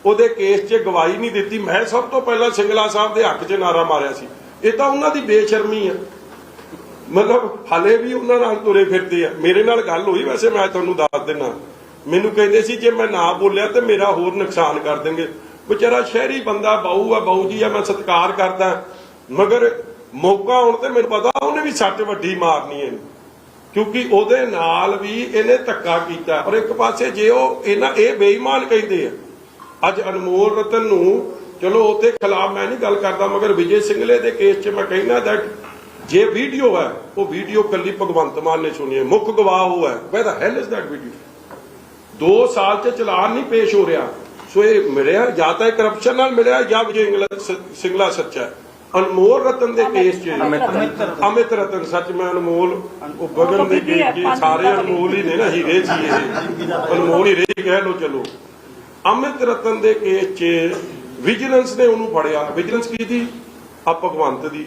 ਉਹਦੇ ਕੇਸ 'ਚ ਗਵਾਹੀ ਨਹੀਂ ਦਿੱਤੀ। ਮੈਂ ਸਭ ਤੋਂ ਪਹਿਲਾਂ ਸਿੰਗਲਾ ਸਾਹਿਬ ਦੇ ਹੱਕ 'ਚ ਨਾਰਾ ਮਾਰਿਆ ਸੀ। ਇਹ ਤਾਂ ਉਹਨਾਂ ਦੀ ਬੇਸ਼ਰਮੀ ਆ ਮਤਲਬ ਹਲੇ ਵੀ ਉਹਨਾਂ ਨਾਲ ਤੁਰੇ ਫਿਰਦੇ ਆ। ਮੇਰੇ ਨਾਲ ਗੱਲ ਹੋਈ, ਵੈਸੇ ਮੈਂ ਤੁਹਾਨੂੰ ਦੱਸ ਦਿੰਨਾ। ਮੈਨੂੰ ਕਹਿੰਦੇ ਸੀ, ਜੇ ਮੈਂ ਨਾ ਬੋਲਿਆ ਤੇ ਮੇਰਾ ਹੋਰ ਨੁਕਸਾਨ ਕਰ ਦੇਣਗੇ। ਵਿਚਾਰਾ ਸ਼ਹਿਰੀ ਬੰਦਾ ਬਾਊ ਆ ਬਾਊ ਜੀ ਆ, ਮੈਂ ਸਤਿਕਾਰ ਕਰਦਾ। ਮਗਰ ਮੌਕਾ ਆਉਣ ਤੇ ਮੈਨੂੰ ਪਤਾ ਉਹਨੇ ਵੀ ਸੱਟ ਵੱਡੀ ਮਾਰਨੀ ਹੈ। ਕਿਉਂਕਿ ਉਹਦੇ ਨਾਲ ਵੀ ਇਹਨੇ ਧੱਕਾ ਕੀਤਾ। ਔਰ ਇੱਕ ਪਾਸੇ ਜੇ ਉਹ ਇਹਨਾਂ, ਇਹ ਬੇਈਮਾਨ ਕਹਿੰਦੇ ਆ। ਅੱਜ ਅਨਮੋਲ ਰਤਨ ਨੂੰ, ਚਲੋ ਉਹਦੇ ਖਿਲਾਫ ਮੈਂ ਨਹੀਂ ਗੱਲ ਕਰਦਾ, ਮਗਰ ਵਿਜੇ ਸਿੰਗਲੇ ਦੇ ਕੇਸ 'ਚ ਮੈਂ ਕਹਿੰਦਾ that ਜੇ ਵੀਡੀਓ ਹੈ ਉਹ ਵੀਡੀਓ ਕੱਲੀ ਭਗਵੰਤ ਮਾਨ ਨੇ ਸੁਣੀ ਹੈ ਮੁੱਖ ਗਵਾਹ ਉਹ ਹੈ। ਵੇ ਦਾ ਹੈਲ ਇਜ਼ that ਵੀਡੀਓ ਦੋ ਸਾਲ 'ਚ ਚਲਾਨ ਨਹੀਂ ਪੇਸ਼ ਹੋ ਰਿਹਾ। ਸੋ ਇਹ ਮਿਲਿਆ ਜਾਂ ਤਾਂ ਕਰਪਸ਼ਨ ਨਾਲ ਮਿਲਿਆ ਜਾਂ ਵਿਜੇ ਸਿੰਗਲਾ ਸੱਚਾ ਹੈ। ਅਨਮੋਲ ਰਤਨ ਦੇ ਕੇਸ 'ਚ ਅਮਿਤ ਰਤਨ। ਸੱਚ ਮੈਂ ਅਨਮੋਲ ਉਹ ਬਗਨ ਦੇ ਕੇਸ 'ਚ ਸਾਰੇ ਅਨਮੋਲ ਹੀ ਨੇ ਨਾ ਹੀਰੇ ਸੀ ਇਹ। ਅਨਮੋਲ ਹੀ ਕਹਿ ਲੋ ਚਲੋ। ਅਮਿਤ ਰਤਨ ਦੇ ਕੇਸ 'ਚ ਵਿਜੀਲੈਂਸ ਨੇ ਉਹਨੂੰ ਫੜਿਆ। ਵਿਜੀਲੈਂਸ ਕੀ ਦੀ? ਆ ਭਗਵੰਤ ਦੀ।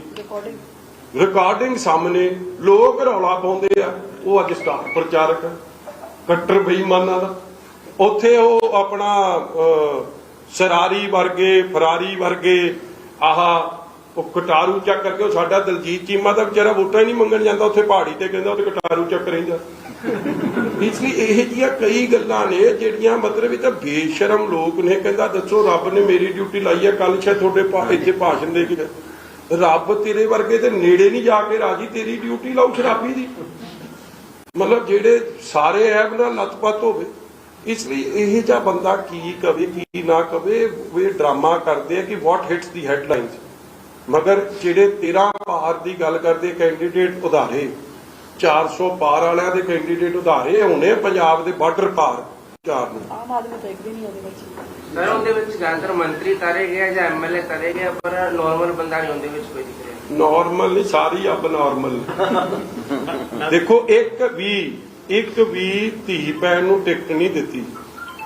ਰਿਕਾਰਡਿੰਗ ਸਾਹਮਣੇ ਲੋਕ ਰੌਲਾ ਪਾਉਂਦੇ ਆ। ਉਹ ਅੱਜ ਸਟਾਰ ਪ੍ਰਚਾਰਕ ਕੱਟਰ ਬੇਈਮਾਨਾਂ ਦਾ। ਉੱਥੇ ਉਹ ਆਪਣਾ ਸਰਾਰੀ ਵਰਗੇ, ਫਰਾਰੀ ਵਰਗੇ, ਆਹ, ਉਹ ਕਟਾਰੂ ਚੱਕ ਕਰਕੇ ਉਹ ਸਾਡਾ ਦਲਜੀਤ ਚੀਮਾ ਦਾ ਵਿਚਾਰਾ ਵੋਟਾਂ ਹੀ ਨਹੀਂ ਮੰਗਣ ਜਾਂਦਾ। ਉੱਥੇ ਪਹਾੜੀ ਤੇ ਕਹਿੰਦਾ ਉਹ ਤੇ ਕਟਾਰੂ ਚੱਕ ਰਹਿੰਦਾ। ਇਸ ਲਈ ਇਹ ਜੀਆਂ ਕਈ ਗੱਲਾਂ ਨੇ ਜਿਹੜੀਆਂ ਮਤਲਬ ਇਹ ਤਾਂ ਬੇਸ਼ਰਮ ਲੋਕ ਨੇ। ਕਹਿੰਦਾ ਦੱਸੋ ਰੱਬ ਨੇ ਮੇਰੀ ਡਿਊਟੀ ਲਾਈ ਹੈ ਕੱਲ ਸ਼ਾਇਦ ਤੁਹਾਡੇ ਇੱਥੇ ਭਾਸ਼ਣ ਦੇ ਕੇ ਜਾ- ਰੱਬ ਤੇਰੇ ਵਰਗੇ ਤੇ ਨੇੜੇ ਨਹੀਂ ਜਾ ਕੇ ਰਾਜੀ, ਤੇਰੀ ਡਿਊਟੀ ਲਾਉ ਸ਼ਰਾਬੀ ਦੀ। ਮਤਲਬ ਜਿਹੜੇ ਸਾਰੇ ਐਬ ਨਾਲ ਲਤਪਤ ਹੋਵੇ, ਇਸ ਲਈ ਇਹ ਜਿਹਾ ਬੰਦਾ ਕੀ ਕਵੇ, ਕੀ ਨਾ ਕਵੇ, ਇਹ ਡਰਾਮਾ ਕਰਦੇ ਆ ਕਿ ਵਾਟ ਹਿਟਸ ਦੀ ਹੈਡਲਾਈਨਸ ਮਗਰ ਜਿਹੜੇ 13 ਪਾਰ ਦੀ ਗੱਲ ਕਰਦੇ ਕੈਂਡੀਡੇਟ ਉਧਾਰੇ 400 ਪਾਰ ਵਾਲਿਆਂ ਦੇ ਕੈਂਡੀਡੇਟ ਉਧਾਰੇ, ਹੋਣੇ ਪੰਜਾਬ ਦੇ ਬਾਰਡਰ ਪਾਰ। ਚਾਰ ਨੂੰ। ਆਮ ਆਦਮੀ ਤਾਂ ਇੱਕ ਵੀ ਨਹੀਂ ਉਹਦੇ ਵਿੱਚ। ਸਰ ਉਹਦੇ ਵਿੱਚ ਜ਼ਿਆਦਾਤਰ ਮੰਤਰੀ ਤਾਰੇ ਗਏ ਆ ਜਾਂ ਐਮਐਲਏ ਤਾਰੇ ਗਏ ਆ, ਪਰ ਨਾਰਮਲ ਬੰਦਾ ਨਹੀਂ ਉਹਦੇ ਵਿੱਚ ਕੋਈ ਦਿਖ ਰਿਹਾ ਨਾਰਮਲ ਨਹੀਂ ਸਾਰੀ ਅਬ ਨਾਰਮਲ ਦੇਖੋ ਇੱਕ ਵੀ ਇੱਕ ਵੀ ਧੀ ਭੈਣ ਨੂੰ ਟਿਕਟ ਨਹੀਂ ਦਿੱਤੀ।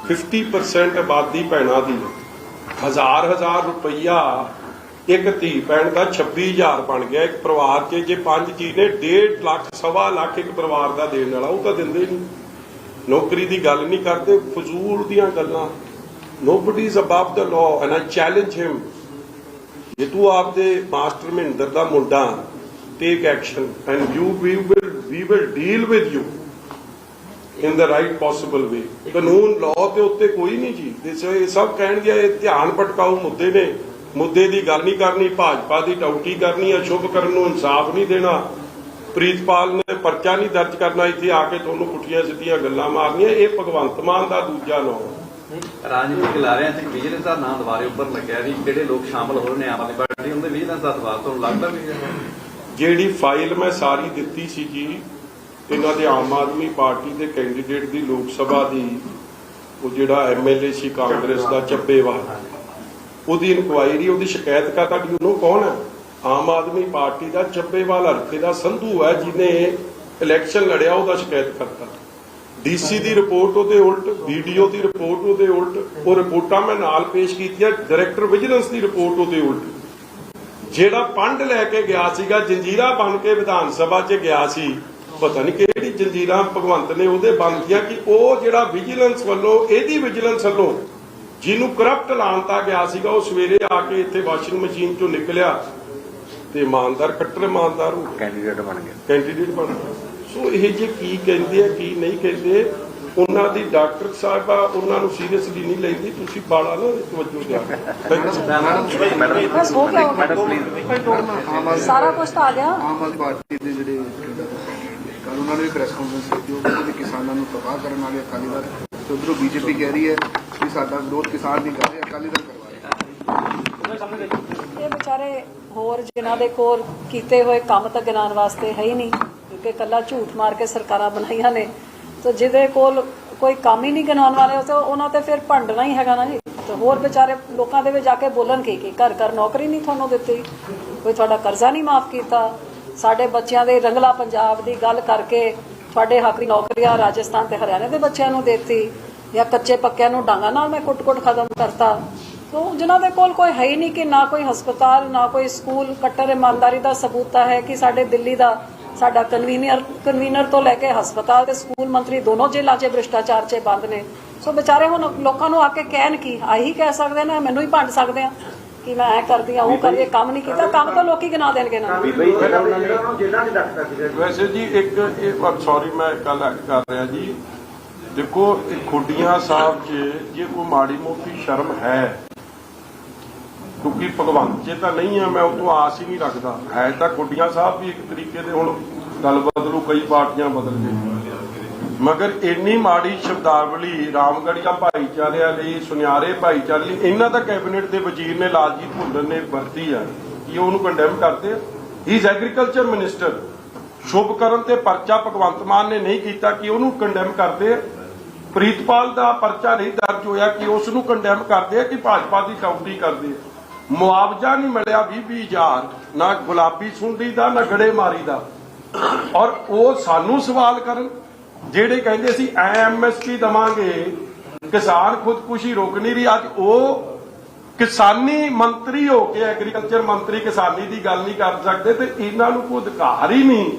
50% ਆਬਾਦੀ ਭੈਣਾਂ ਦੀ ਹੈ। ਹਜ਼ਾਰ ਹਜ਼ਾਰ ਰੁਪਈਆ ਇੱਕ ਧੀ ਭੈਣ ਦਾ 26000 ਬਣ ਗਿਆ। ਇੱਕ ਪਰਿਵਾਰ 'ਚ ਜੇ ਪੰਜ ਜੀ ਨੇ 1.5 ਲੱਖ ਸਵਾ ਲੱਖ ਇੱਕ ਪਰਿਵਾਰ ਦਾ ਦੇਣ ਵਾਲਾ ਉਹ ਤਾਂ ਦਿੰਦੇ ਹੀ ਨਹੀਂ। ਨੌਕਰੀ ਦੀ ਗੱਲ ਨਹੀਂ ਕਰਦੇ, ਫਜ਼ੂਲ ਦੀਆਂ ਗੱਲਾਂ। Nobody is above the law, and i challenge him. ਜੇ ਤੂੰ ਆਪਦੇ ਮਾਸਟਰ ਮਹਿੰਦਰ ਦਾ ਮੁੰਡਾ take action and you we will we will deal with you in the right possible way ਕਾਨੂੰਨ ਲਾਅ ਦੇ ਉੱਤੇ ਕੋਈ ਨਹੀਂ ਜੀ। ਇਹ ਸਭ ਕਹਿਣ ਗਿਆ ਇਹ ਧਿਆਨ ਭਟਕਾਊ ਮੁੱਦੇ ਨੇ। ਮੁੱਦੇ ਦੀ ਗੱਲ ਨਹੀਂ ਕਰਨੀ, ਭਾਜਪਾ ਦੀ ਟੌਟੀ ਕਰਨੀ ਹੈ ਸ਼ੁਭ ਕਰਨ ਨੂੰ ਇਨਸਾਫ ਨਹੀਂ ਦੇਣਾ। ਪ੍ਰੀਤਪਾਲ ਨੇ ਪਰਚਾ ਨਹੀਂ ਦਰਜ ਕਰਨਾ ਇੱਥੇ ਆ ਕੇ ਤੁਹਾਨੂੰ ਪੁੱਠੀਆਂ ਸਿੱਧੀਆਂ ਗੱਲਾਂ ਮਾਰਨੀਆਂ ਇਹ ਭਗਵੰਤ ਮਾਨ ਦਾ ਦੂਜਾ ਨਾਮ ਹੈ। ਰਾਜਨੀਤਿਕ ਲਾਰਿਆਂ 'ਚ ਵਿਜੀਲੈਂਸ ਦਾ ਨਾਂ ਦੁਬਾਰੇ ਉੱਪਰ ਲੱਗਿਆ ਵੀ ਜਿਹੜੇ ਲੋਕ ਸ਼ਾਮਲ ਹੋ ਰਹੇ ਨੇ ਆਮ ਆਦਮੀ ਪਾਰਟੀ ਉਹਦੇ ਵਿਜੀਲੈਂਸ ਦਾ ਦਬਾਅ ਤੁਹਾਨੂੰ ਲੱਗਦਾ ਵੀ ਜਿਹੜੀ ਫਾਈਲ ਮੈਂ ਸਾਰੀ ਦਿੱਤੀ ਸੀ ਜੀ ਇਹਨਾਂ ਦੇ ਆਮ ਆਦਮੀ ਪਾਰਟੀ ਦੇ ਕੈਂਡੀਡੇਟ ਦੀ ਲੋਕ ਸਭਾ ਦੀ ਉਹ ਜਿਹੜਾ ਐਮਐਲਏ ਸੀ ਕਾਂਗਰਸ ਦਾ ਚੱਬੇਵਾਲ ਉਹਦੀ ਇਨਕੁਆਇਰੀ ਉਹਦੀ ਸ਼ਿਕਾਇਤ ਕਰ ਤੁਹਾਡੀ ਉਹਨੂੰ ਕੌਣ ਹੈ? ਆਮ ਆਦਮੀ ਪਾਰਟੀ ਦਾ ਚੱਬੇਵਾਲ ਹਲਕੇ ਦਾ ਸੰਧੂ ਹੈ, ਜਿਹਨੇ ਇਲੈਕਸ਼ਨ ਲੜਿਆ, ਉਹਦਾ ਸ਼ਿਕਾਇਤ ਕਰਤਾ। ਡੀਸੀ ਦੀ ਰਿਪੋਰਟ ਉਹਦੇ ਉਲਟ ਵੀਡੀਓ ਦੀ ਰਿਪੋਰਟ ਉਹਦੇ ਉਲਟ, ਉਹ ਰਿਪੋਰਟਾਂ ਮੈਂ ਨਾਲ ਪੇਸ਼ ਕੀਤੀਆਂ ਡਾਇਰੈਕਟਰ ਵਿਜੀਲੈਂਸ ਦੀ ਰਿਪੋਰਟ ਉਹਦੇ ਉਲਟ। ਜਿਹੜਾ ਪੰਡ ਲੈ ਕੇ ਗਿਆ ਸੀਗਾ, ਜੰਜੀਰਾ ਬਣ ਕੇ ਵਿਧਾਨ ਸਭਾ 'ਚ ਗਿਆ ਸੀ, ਪਤਾ ਨਹੀਂ ਕਿਹੜੀ ਜੰਜੀਰਾ ਭਗਵੰਤ ਨੇ ਉਹਦੇ ਬੰਦੀਆਂ ਕਿ ਉਹ ਜਿਹੜਾ ਵਿਜੀਲੈਂਸ ਵੱਲੋਂ, ਇਹਦੀ ਵਿਜੀਲੈਂਸ ਵੱਲੋਂ ਜਿਹਨੂੰ ਕਰਪਟ ਲਾਣਤਾ ਗਿਆ ਸੀਗਾ, ਉਹ ਸਵੇਰੇ ਆ ਕੇ ਇੱਥੇ ਵਾਸ਼ਿੰਗ ਮਸ਼ੀਨ 'ਚੋਂ ਨਿਕਲਿਆ ਤੇ ਇਮਾਨਦਾਰ ਕੱਟਰ ਇਮਾਨਦਾਰ ਹੋ ਗਿਆ ਕੈਂਡੀਡੇਟ ਬਣ ਗਿਆ ਕੈਂਡੀਡੇਟ ਬਣ ਗਿਆ। ਸੋ ਇਹ ਜੇ ਕੀ ਕਹਿੰਦੇ ਆ ਕੀ ਨਹੀਂ ਕਹਿੰਦੇ ਉਹਨਾਂ ਦੀ ਡਾਕਟਰ ਸਾਹਿਬਾ ਉਹਨਾਂ ਨੂੰ ਸੀਰੀਅਸਲੀ ਨਹੀਂ ਲੈਂਦੀ ਤੁਸੀਂ ਬਾਲਾ ਨਾ ਤਵੱਜੋ ਮੈਡਮ। ਮੈਡਮ ਪਲੀਜ਼ ਸਾਰਾ ਕੁਝ ਤਾਂ ਆ ਗਿਆ। ਆਮ ਆਦਮੀ ਪਾਰਟੀ ਦੇ ਜਿਹੜੇ ਕੱਲ ਉਹਨਾਂ ਨੇ ਵੀ ਪ੍ਰੈਸ ਕਾਨਫਰੰਸ ਕੀਤੀ ਉਹ ਕਿ ਕਿਸਾਨਾਂ ਨੂੰ ਤਬਾਹ ਕਰਨ ਵਾਲੇ ਅਕਾਲੀ ਦਲ। ਤੇ ਉਧਰੋਂ ਬੀਜੇਪੀ ਕਹਿ ਰਹੀ ਹੈ ਕਿ ਸਾਡਾ ਵਿਰੋਧ ਕਿਸਾਨ ਨਹੀਂ ਕਰ ਰਹੇ ਅਕਾਲੀ ਦਲ ਕਰਵਾ ਇਹ ਵਿਚਾਰੇ ਹੋਰ ਜਿਨ੍ਹਾਂ ਦੇ ਕੋਲ ਕੀਤੇ ਹੋਏ ਕੰਮ ਤਾਂ ਗਿਣਾਉਣ ਵਾਸਤੇ ਹੈ ਹੀ ਨਹੀਂ, ਕਿਉਂਕਿ ਕੱਲਾ ਝੂਠ ਮਾਰ ਕੇ ਸਰਕਾਰਾਂ ਬਣਾਈਆਂ ਨੇ। ਤੇ ਜਿਹਦੇ ਕੋਲ ਕੋਈ ਕੰਮ ਹੀ ਨਹੀਂ ਗਿਣਾਉਣ ਵਾਲੇ, ਤੇ ਉਹਨਾਂ ਤੇ ਫਿਰ ਭੰਡਣਾ ਹੀ ਹੈਗਾ ਨਾ ਜੀ। ਤੇ ਹੋਰ ਵਿਚਾਰੇ ਲੋਕਾਂ ਦੇ ਵਿੱਚ ਜਾ ਕੇ ਬੋਲਣ ਕੀ, ਕਿ ਘਰ ਘਰ ਨੌਕਰੀ ਨਹੀਂ ਤੁਹਾਨੂੰ ਦਿੱਤੀ, ਕੋਈ ਤੁਹਾਡਾ ਕਰਜ਼ਾ ਨਹੀਂ ਮਾਫ ਕੀਤਾ। ਸਾਡੇ ਬੱਚਿਆਂ ਦੇ ਰੰਗਲਾ ਪੰਜਾਬ ਦੀ ਗੱਲ ਕਰਕੇ ਤੁਹਾਡੇ ਹੱਕ ਦੀ ਨੌਕਰੀਆਂ ਰਾਜਸਥਾਨ ਤੇ ਹਰਿਆਣਾ ਦੇ ਬੱਚਿਆਂ ਨੂੰ ਦਿੱਤੀ, ਜਾਂ ਕੱਚੇ ਪੱਕਿਆਂ ਨੂੰ ਡਾਂਗਾ ਨਾਲ ਮੈਂ ਕੁੱਟ-ਕੁੱਟ ਖਤਮ ਕਰਤਾ। ਸੋ ਜਿਨ੍ਹਾਂ ਦੇ ਕੋਲ ਕੋਈ ਹੈ ਹੀ ਨਹੀਂ ਕਿ ਨਾ ਕੋਈ ਹਸਪਤਾਲ ਨਾ ਕੋਈ ਸਕੂਲ ਕੱਟਰ ਇਮਾਨਦਾਰੀ ਦਾ ਸਬੂਤ ਹੈ ਕਿ ਸਾਡੇ ਦਿੱਲੀ ਦਾ ਸਾਡਾ ਕਨਵੀਨਰ ਕਨਵੀਨਰ ਤੋਂ ਲੈ ਕੇ ਹਸਪਤਾਲ ਤੇ ਸਕੂਲ ਮੰਤਰੀ ਦੋਨੋਂ ਜੇਲ੍ਹਾਂ 'ਚ ਭ੍ਰਿਸ਼ਟਾਚਾਰ 'ਚ ਬੰਦ ਨੇ। ਸੋ ਵਿਚਾਰੇ ਹੁਣ ਲੋਕਾਂ ਨੂੰ ਆ ਕੇ ਕਹਿਣ ਕੀ? ਆਹੀ ਕਹਿ ਸਕਦੇ ਨੇ ਮੈਨੂੰ ਹੀ ਭੰਡ ਸਕਦੇ ਆ ਕਿ ਮੈਂ ਐ ਕਰਦੀ ਆ ਉਹ ਕਰਦੀ ਆ, ਕੰਮ ਨਹੀਂ ਕੀਤਾ ਕੰਮ ਤਾਂ ਲੋਕੀ ਗਿਣਾ ਦੇਣਗੇ ਨਾ। ਬੀਬਾ ਜੀ ਜਿਹੜਾ ਉਹਨਾਂ ਨੇ ਵੈਸੇ ਜੀ ਇੱਕ ਇਹ ਸੌਰੀ ਮੈਂ ਗੱਲ ਕਰ ਰਿਹਾ ਜੀ। ਦੇਖੋ ਇਹ ਖੁੱਡੀਆਂ ਸਾਹਿਬ 'ਚ ਜੇ ਕੋਈ ਮਾੜੀ ਮੋਟੀ ਸ਼ਰਮ ਹੈ ਕਿਉਂਕਿ ਭਗਵੰਤ ਜੇ ਤਾਂ ਨਹੀਂ ਆ, ਮੈਂ ਉਹ ਤੋਂ ਆਸ ਹੀ ਨਹੀਂ ਰੱਖਦਾ। ਹੈ ਤਾਂ ਖੁੱਡੀਆਂ ਸਾਹਿਬ ਵੀ ਇੱਕ ਤਰੀਕੇ ਦੇ ਹੁਣ ਗੱਲ ਬਦਲੂ, ਕਈ ਪਾਰਟੀਆਂ ਬਦਲ ਗਈਆਂ। ਮਗਰ ਇੰਨੀ ਮਾੜੀ ਸ਼ਬਦਾਵਲੀ ਰਾਮਗੜੀਆ ਭਾਈਚਾਰਿਆਂ ਲਈ, ਸੁਨਿਆਰੇ ਭਾਈਚਾਰੇ ਲਈ, ਇਹਨਾਂ ਦਾ ਕੈਬਨਿਟ ਦੇ ਵਜ਼ੀਰ ਨੇ ਲਾਲਜੀਤ ਭੁੱਲਰ ਨੇ ਵਰਤੀ ਆ, ਕਿ ਉਹਨੂੰ ਕੰਡੈਮ ਕਰਦੇ ਆ? ਹੀ ਇਜ਼ ਐਗਰੀਕਲਚਰ ਮਿਨਿਸਟਰ ਸ਼ੁਭ ਕਰਨ ਤੇ ਪਰਚਾ ਭਗਵੰਤ ਮਾਨ ਨੇ ਨਹੀਂ ਕੀਤਾ, ਕਿ ਉਹਨੂੰ ਕੰਡੈਮ ਕਰਦੇ ਆ? ਪ੍ਰੀਤਪਾਲ ਦਾ ਪਰਚਾ ਨਹੀਂ ਦਰਜ ਹੋਇਆ, ਕਿ ਉਸ ਨੂੰ ਕੰਡੈਮ ਕਰਦੇ ਆ, ਕਿ ਭਾਜਪਾ ਦੀ ਕਾਉਂਟੀ ਕਰਦੇ ਆ? ਮੁਆਵਜ਼ਾ ਨਹੀਂ ਮਿਲਿਆ 20 ਨਾ ਗੁਲਾਬੀ ਸੁੰਡੀ ਦਾ, ਨਾ ਗੜੇਮਾਰੀ ਦਾ। ਔਰ ਉਹ ਸਾਨੂੰ ਸਵਾਲ ਕਰਨ, ਜਿਹੜੇ ਕਹਿੰਦੇ ਸੀ ਐਮਐਸਪੀ ਦਵਾਂਗੇ, ਕਿਸਾਨ ਖੁਦਕੁਸ਼ੀ ਰੋਕ ਨਹੀਂ ਰਹੀ। ਅੱਜ ਉਹ ਕਿਸਾਨੀ ਮੰਤਰੀ ਹੋ ਕੇ, ਐਗਰੀਕਲਚਰ ਮੰਤਰੀ ਕਿਸਾਨੀ ਦੀ ਗੱਲ ਨਹੀਂ ਕਰ ਸਕਦੇ ਤੇ ਇਹਨਾਂ ਨੂੰ ਕੋਈ ਅਧਿਕਾਰ ਹੀ ਨਹੀਂ।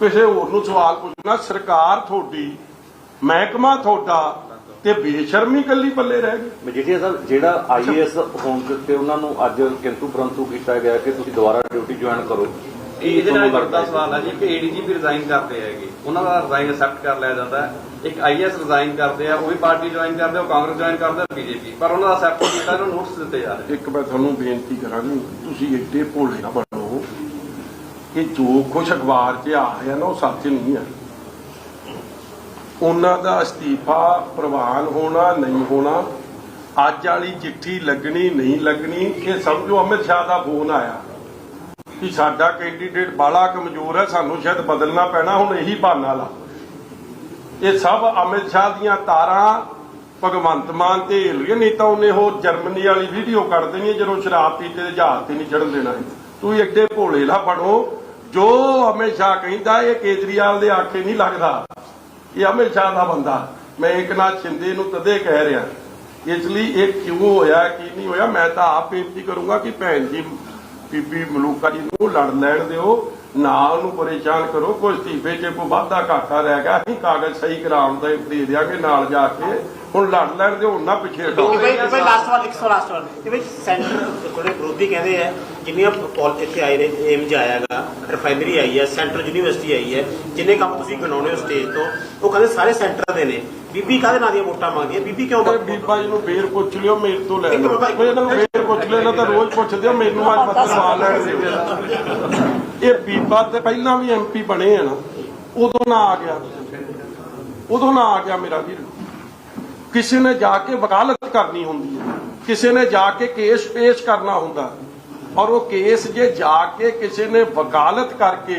ਕਿਸੇ ਹੋਰ ਨੂੰ ਸਵਾਲ ਪੁੱਛਣਾ, ਸਰਕਾਰ ਤੁਹਾਡੀ, ਮਹਿਕਮਾ ਤੁਹਾਡਾ ਤੇ ਬੇਸ਼ਰਮੀ ਕੱਲੀ ਪੱਲੇ ਰਹਿ ਗਈ। ਮਜੀਠੀਆ ਸਾਹਿਬ ਜਿਹੜਾ ਆਈਏਐਸ ਹੋਣ ਉੱਤੇ ਉਹਨਾਂ ਨੂੰ ਅੱਜ ਕਿੰਤੂ ਪ੍ਰੰਤੂ ਕੀਤਾ ਗਿਆ ਕਿ ਤੁਸੀਂ ਦੁਬਾਰਾ ਡਿਊਟੀ ਜੁਆਇਨ ਕਰੋ। ਇਹ ਇਹਦੇ ਨਾਲ ਲੱਗਦਾ ਸਵਾਲ ਹੈ ਜੀ ਕਿ ਏਡੀਜੀਪੀ ਰਿਜ਼ਾਈਨ ਕਰਦੇ ਹੈਗੇ। ਉਹਨਾਂ ਦਾ ਰਿਜ਼ਾਈਨ ਅਸੈਪਟ ਕਰ ਲਿਆ ਜਾਂਦਾ ਇੱਕ ਆਈਐਸ ਰਿਜ਼ਾਈਨ ਕਰਦੇ ਆ ਉਹ ਵੀ ਪਾਰਟੀ ਜੁਆਇਨ ਕਰਦੇ ਆ ਉਹ ਕਾਂਗਰਸ ਜੁਆਇਨ ਕਰਦੇ ਆ ਬੀਜੇਪੀ ਪਰ ਉਹਨਾਂ ਦਾ ਅਸੈਪਟ ਕੀਤਾ ਇਹਨਾਂ ਨੂੰ ਨੋਟਿਸ ਦਿੱਤੇ ਜਾ ਰਹੇ ਇੱਕ ਮੈਂ ਤੁਹਾਨੂੰ ਬੇਨਤੀ ਕਰਾਂਗੀ ਤੁਸੀਂ ਏਡੇ ਭੋਲੇ ਨਾ ਬਣੋ ਕਿ ਜੋ ਕੁਛ ਅਖਬਾਰ 'ਚ ਆ ਰਿਹਾ ਨਾ ਉਹ ਸੱਚ ਨਹੀਂ ਹੈ ਉਹਨਾਂ ਦਾ ਅਸਤੀਫਾ ਪ੍ਰਵਾਨ ਹੋਣਾ ਨਹੀਂ ਹੋਣਾ, ਅੱਜ ਵਾਲੀ ਚਿੱਠੀ ਲੱਗਣੀ ਨਹੀਂ ਲੱਗਣੀ, ਇਹ ਸਮਝੋ ਅਮਿਤ ਸ਼ਾਹ ਦਾ ਫੋਨ ਆਇਆ ਕਿ ਸਾਡਾ ਕੈਂਡੀਡੇਟ ਬਾਲਾ ਕਮਜ਼ੋਰ ਹੈ, ਸਾਨੂੰ ਸ਼ਾਇਦ ਬਦਲਣਾ ਪੈਣਾ, ਹੁਣ ਇਹੀ ਬਹਾਨਾ ਲਾ। ਇਹ ਸਭ ਅਮਿਤ ਸ਼ਾਹ ਦੀਆਂ ਤਾਰਾਂ ਭਗਵੰਤ ਮਾਨ ਤੇ ਹਿਲ ਰਹੀਆਂ ਨਹੀਂ ਤਾਂ ਉਹਨੇ ਉਹ ਜਰਮਨੀ ਵਾਲੀ ਵੀਡੀਓ ਕੱਢ ਦੇਣੀ ਜਦੋਂ ਸ਼ਰਾਬ ਪੀਤੇ ਦੇ ਜਹਾਜ਼ ਤੇ ਨਹੀਂ ਚੜਨ ਦੇਣਾ ਤੂੰ ਐਡੇ ਭੋਲੇ ਨਾ ਬਣੋ, ਜੋ ਅਮਿਤ ਸ਼ਾਹ ਕਹਿੰਦਾ, ਇਹ ਕੇਜਰੀਵਾਲ ਦੇ ਆਖੇ ਨਹੀਂ ਲੱਗਦਾ। ਇਹ ਹਮੇਸ਼ਾ ਦਾ ਬੰਦਾ, ਮੈਂ ਇੱਕ ਏਕਨਾਥ ਸ਼ਿੰਦੇ ਨੂੰ ਤਦੇ ਕਹਿ ਰਿਹਾ। ਇਸ ਲਈ ਇਹ ਕਿਉਂ ਹੋਇਆ, ਕੀ ਨਹੀਂ ਹੋਇਆ, ਮੈਂ ਤਾਂ ਆਪ ਬੇਨਤੀ ਕਰੂੰਗਾ ਕਿ ਭੈਣ ਜੀ, ਬੀਬੀ ਮਲੂਕਾ ਜੀ ਨੂੰ ਲੜ ਲੈਣ ਦਿਓ ਨਾ ਉਹਨੂੰ ਪਰੇਸ਼ਾਨ ਕਰੋ ਕੋਈ ਅਸਤੀਫੇ 'ਚ ਕੋਈ ਵਾਧਾ ਘਾਟਾ ਰਹਿ ਗਿਆ, ਅਸੀਂ ਕਾਗਜ਼ ਸਹੀ ਕਰਾਉਣ ਦਾ ਦੇ ਦਿਆਂਗੇ ਨਾਲ ਜਾ ਕੇ। ਹੁਣ ਲੜ ਲੈਣ ਦਿਓ ਹੁਣ ਨਾ ਪਿੱਛੇ ਹਟਾਓ ਭਾਈ ਲਾਸਟ ਵਾਰ 100 ਲਾਸਟ ਵਾਰ ਇਹ ਵਿੱਚ ਸੈਂਟਰ ਕੋਲੇ ਵਿਰੋਧੀ ਕਹਿੰਦੇ ਆ ਜਿੰਨੀਆਂ ਪੋਲ ਇੱਥੇ ਆਏ ਨੇ ਏਮ ਜ ਆਇਆਗਾ ਰਿਫਾਈਨਰੀ ਆਈ ਹੈ ਸੈਂਟਰਲ ਯੂਨੀਵਰਸਿਟੀ ਆਈ ਹੈ ਜਿੰਨੇ ਕੰਮ ਤੁਸੀਂ ਗਣਾਉਣੇ ਹੋ ਸਟੇਜ ਤੋਂ ਉਹ ਕਹਿੰਦੇ ਸਾਰੇ ਸੈਂਟਰ ਦੇ ਨੇ। ਬੀਬੀ ਕਾਹਦੇ ਨਾਂ ਦੀਆਂ ਵੋਟਾਂ ਮੰਗਦੀ ਹੈ ਬੀਬੀ ਕਿਉਂ ਤੇ ਬੀਬਾ ਜੀ ਨੂੰ ਫੇਰ ਪੁੱਛ ਲਿਓ ਮੇਰੇ ਤੋਂ ਲੈ ਲਓ। ਮਿੰਟ ਭਾਈ। ਮੈਂ ਇਹਨਾਂ ਨੂੰ ਫੇਰ ਪੁੱਛ ਇਹਨਾਂ ਤਾਂ ਰੋਜ਼ ਪੁੱਛਦੇ ਹੋ ਮੈਨੂੰ ਅੱਜ ਬਦਲਵਾ ਲੈਣ ਦਿਓ ਇਹ ਬੀਬਾ ਤੇ ਪਹਿਲਾਂ ਵੀ ਐਮਪੀ ਬਣੇ ਆ ਨਾ ਉਦੋਂ ਨਾ ਆ ਗਿਆ। ਉਦੋਂ ਨਾ ਆ ਗਿਆ ਮੇਰਾ ਵੀਰ। ਕਿਸੇ ਨੇ ਜਾ ਕੇ ਵਕਾਲਤ ਕਰਨੀ ਹੁੰਦੀ ਹੈ। ਕਿਸੇ ਨੇ ਜਾ ਕੇ ਕੇਸ ਪੇਸ਼ ਕਰਨਾ ਹੁੰਦਾ ਔਰ ਉਹ ਕੇਸ ਜੇ ਜਾ ਕੇ ਕਿਸੇ ਨੇ ਵਕਾਲਤ ਕਰਕੇ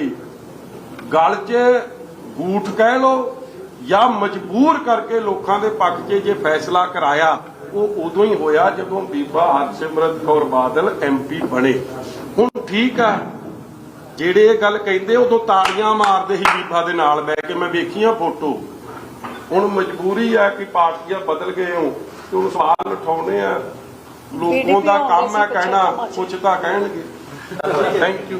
ਗਲ 'ਚ ਗੂਠ ਕਹਿ ਲੋ ਜਾਂ ਮਜਬੂਰ ਕਰਕੇ ਲੋਕਾਂ ਦੇ ਪੱਖ 'ਚ ਜੇ ਫੈਸਲਾ ਕਰਾਇਆ, ਉਹ ਉਦੋਂ ਹੀ ਹੋਇਆ ਜਦੋਂ ਬੀਬਾ ਹਰਸਿਮਰਤ ਕੌਰ ਬਾਦਲ ਐਮਪੀ ਬਣੇ। ਹੁਣ ਠੀਕ ਆ। ਜਿਹੜੇ ਇਹ ਗੱਲ ਕਹਿੰਦੇ, ਉਦੋਂ ਤਾੜੀਆਂ ਮਾਰਦੇ ਸੀ ਬੀਬਾ ਦੇ ਨਾਲ। ਬਹਿ ਕੇ ਮੈਂ ਵੇਖੀਆਂ ਫੋਟੋ। ਹੁਣ ਮਜਬੂਰੀ ਆ ਕਿ ਪਾਰਟੀਆਂ ਬਦਲ ਗਏ ਹੋ ਤੇ ਉਹ ਸਵਾਲ ਉਠਾਉਣੇ ਆ। ਲੋਕਾਂ ਦਾ ਕੰਮ ਹੈ ਕਹਿਣਾ। ਕੁਛ ਤਾਂ ਕਹਿਣਗੇ। Thank you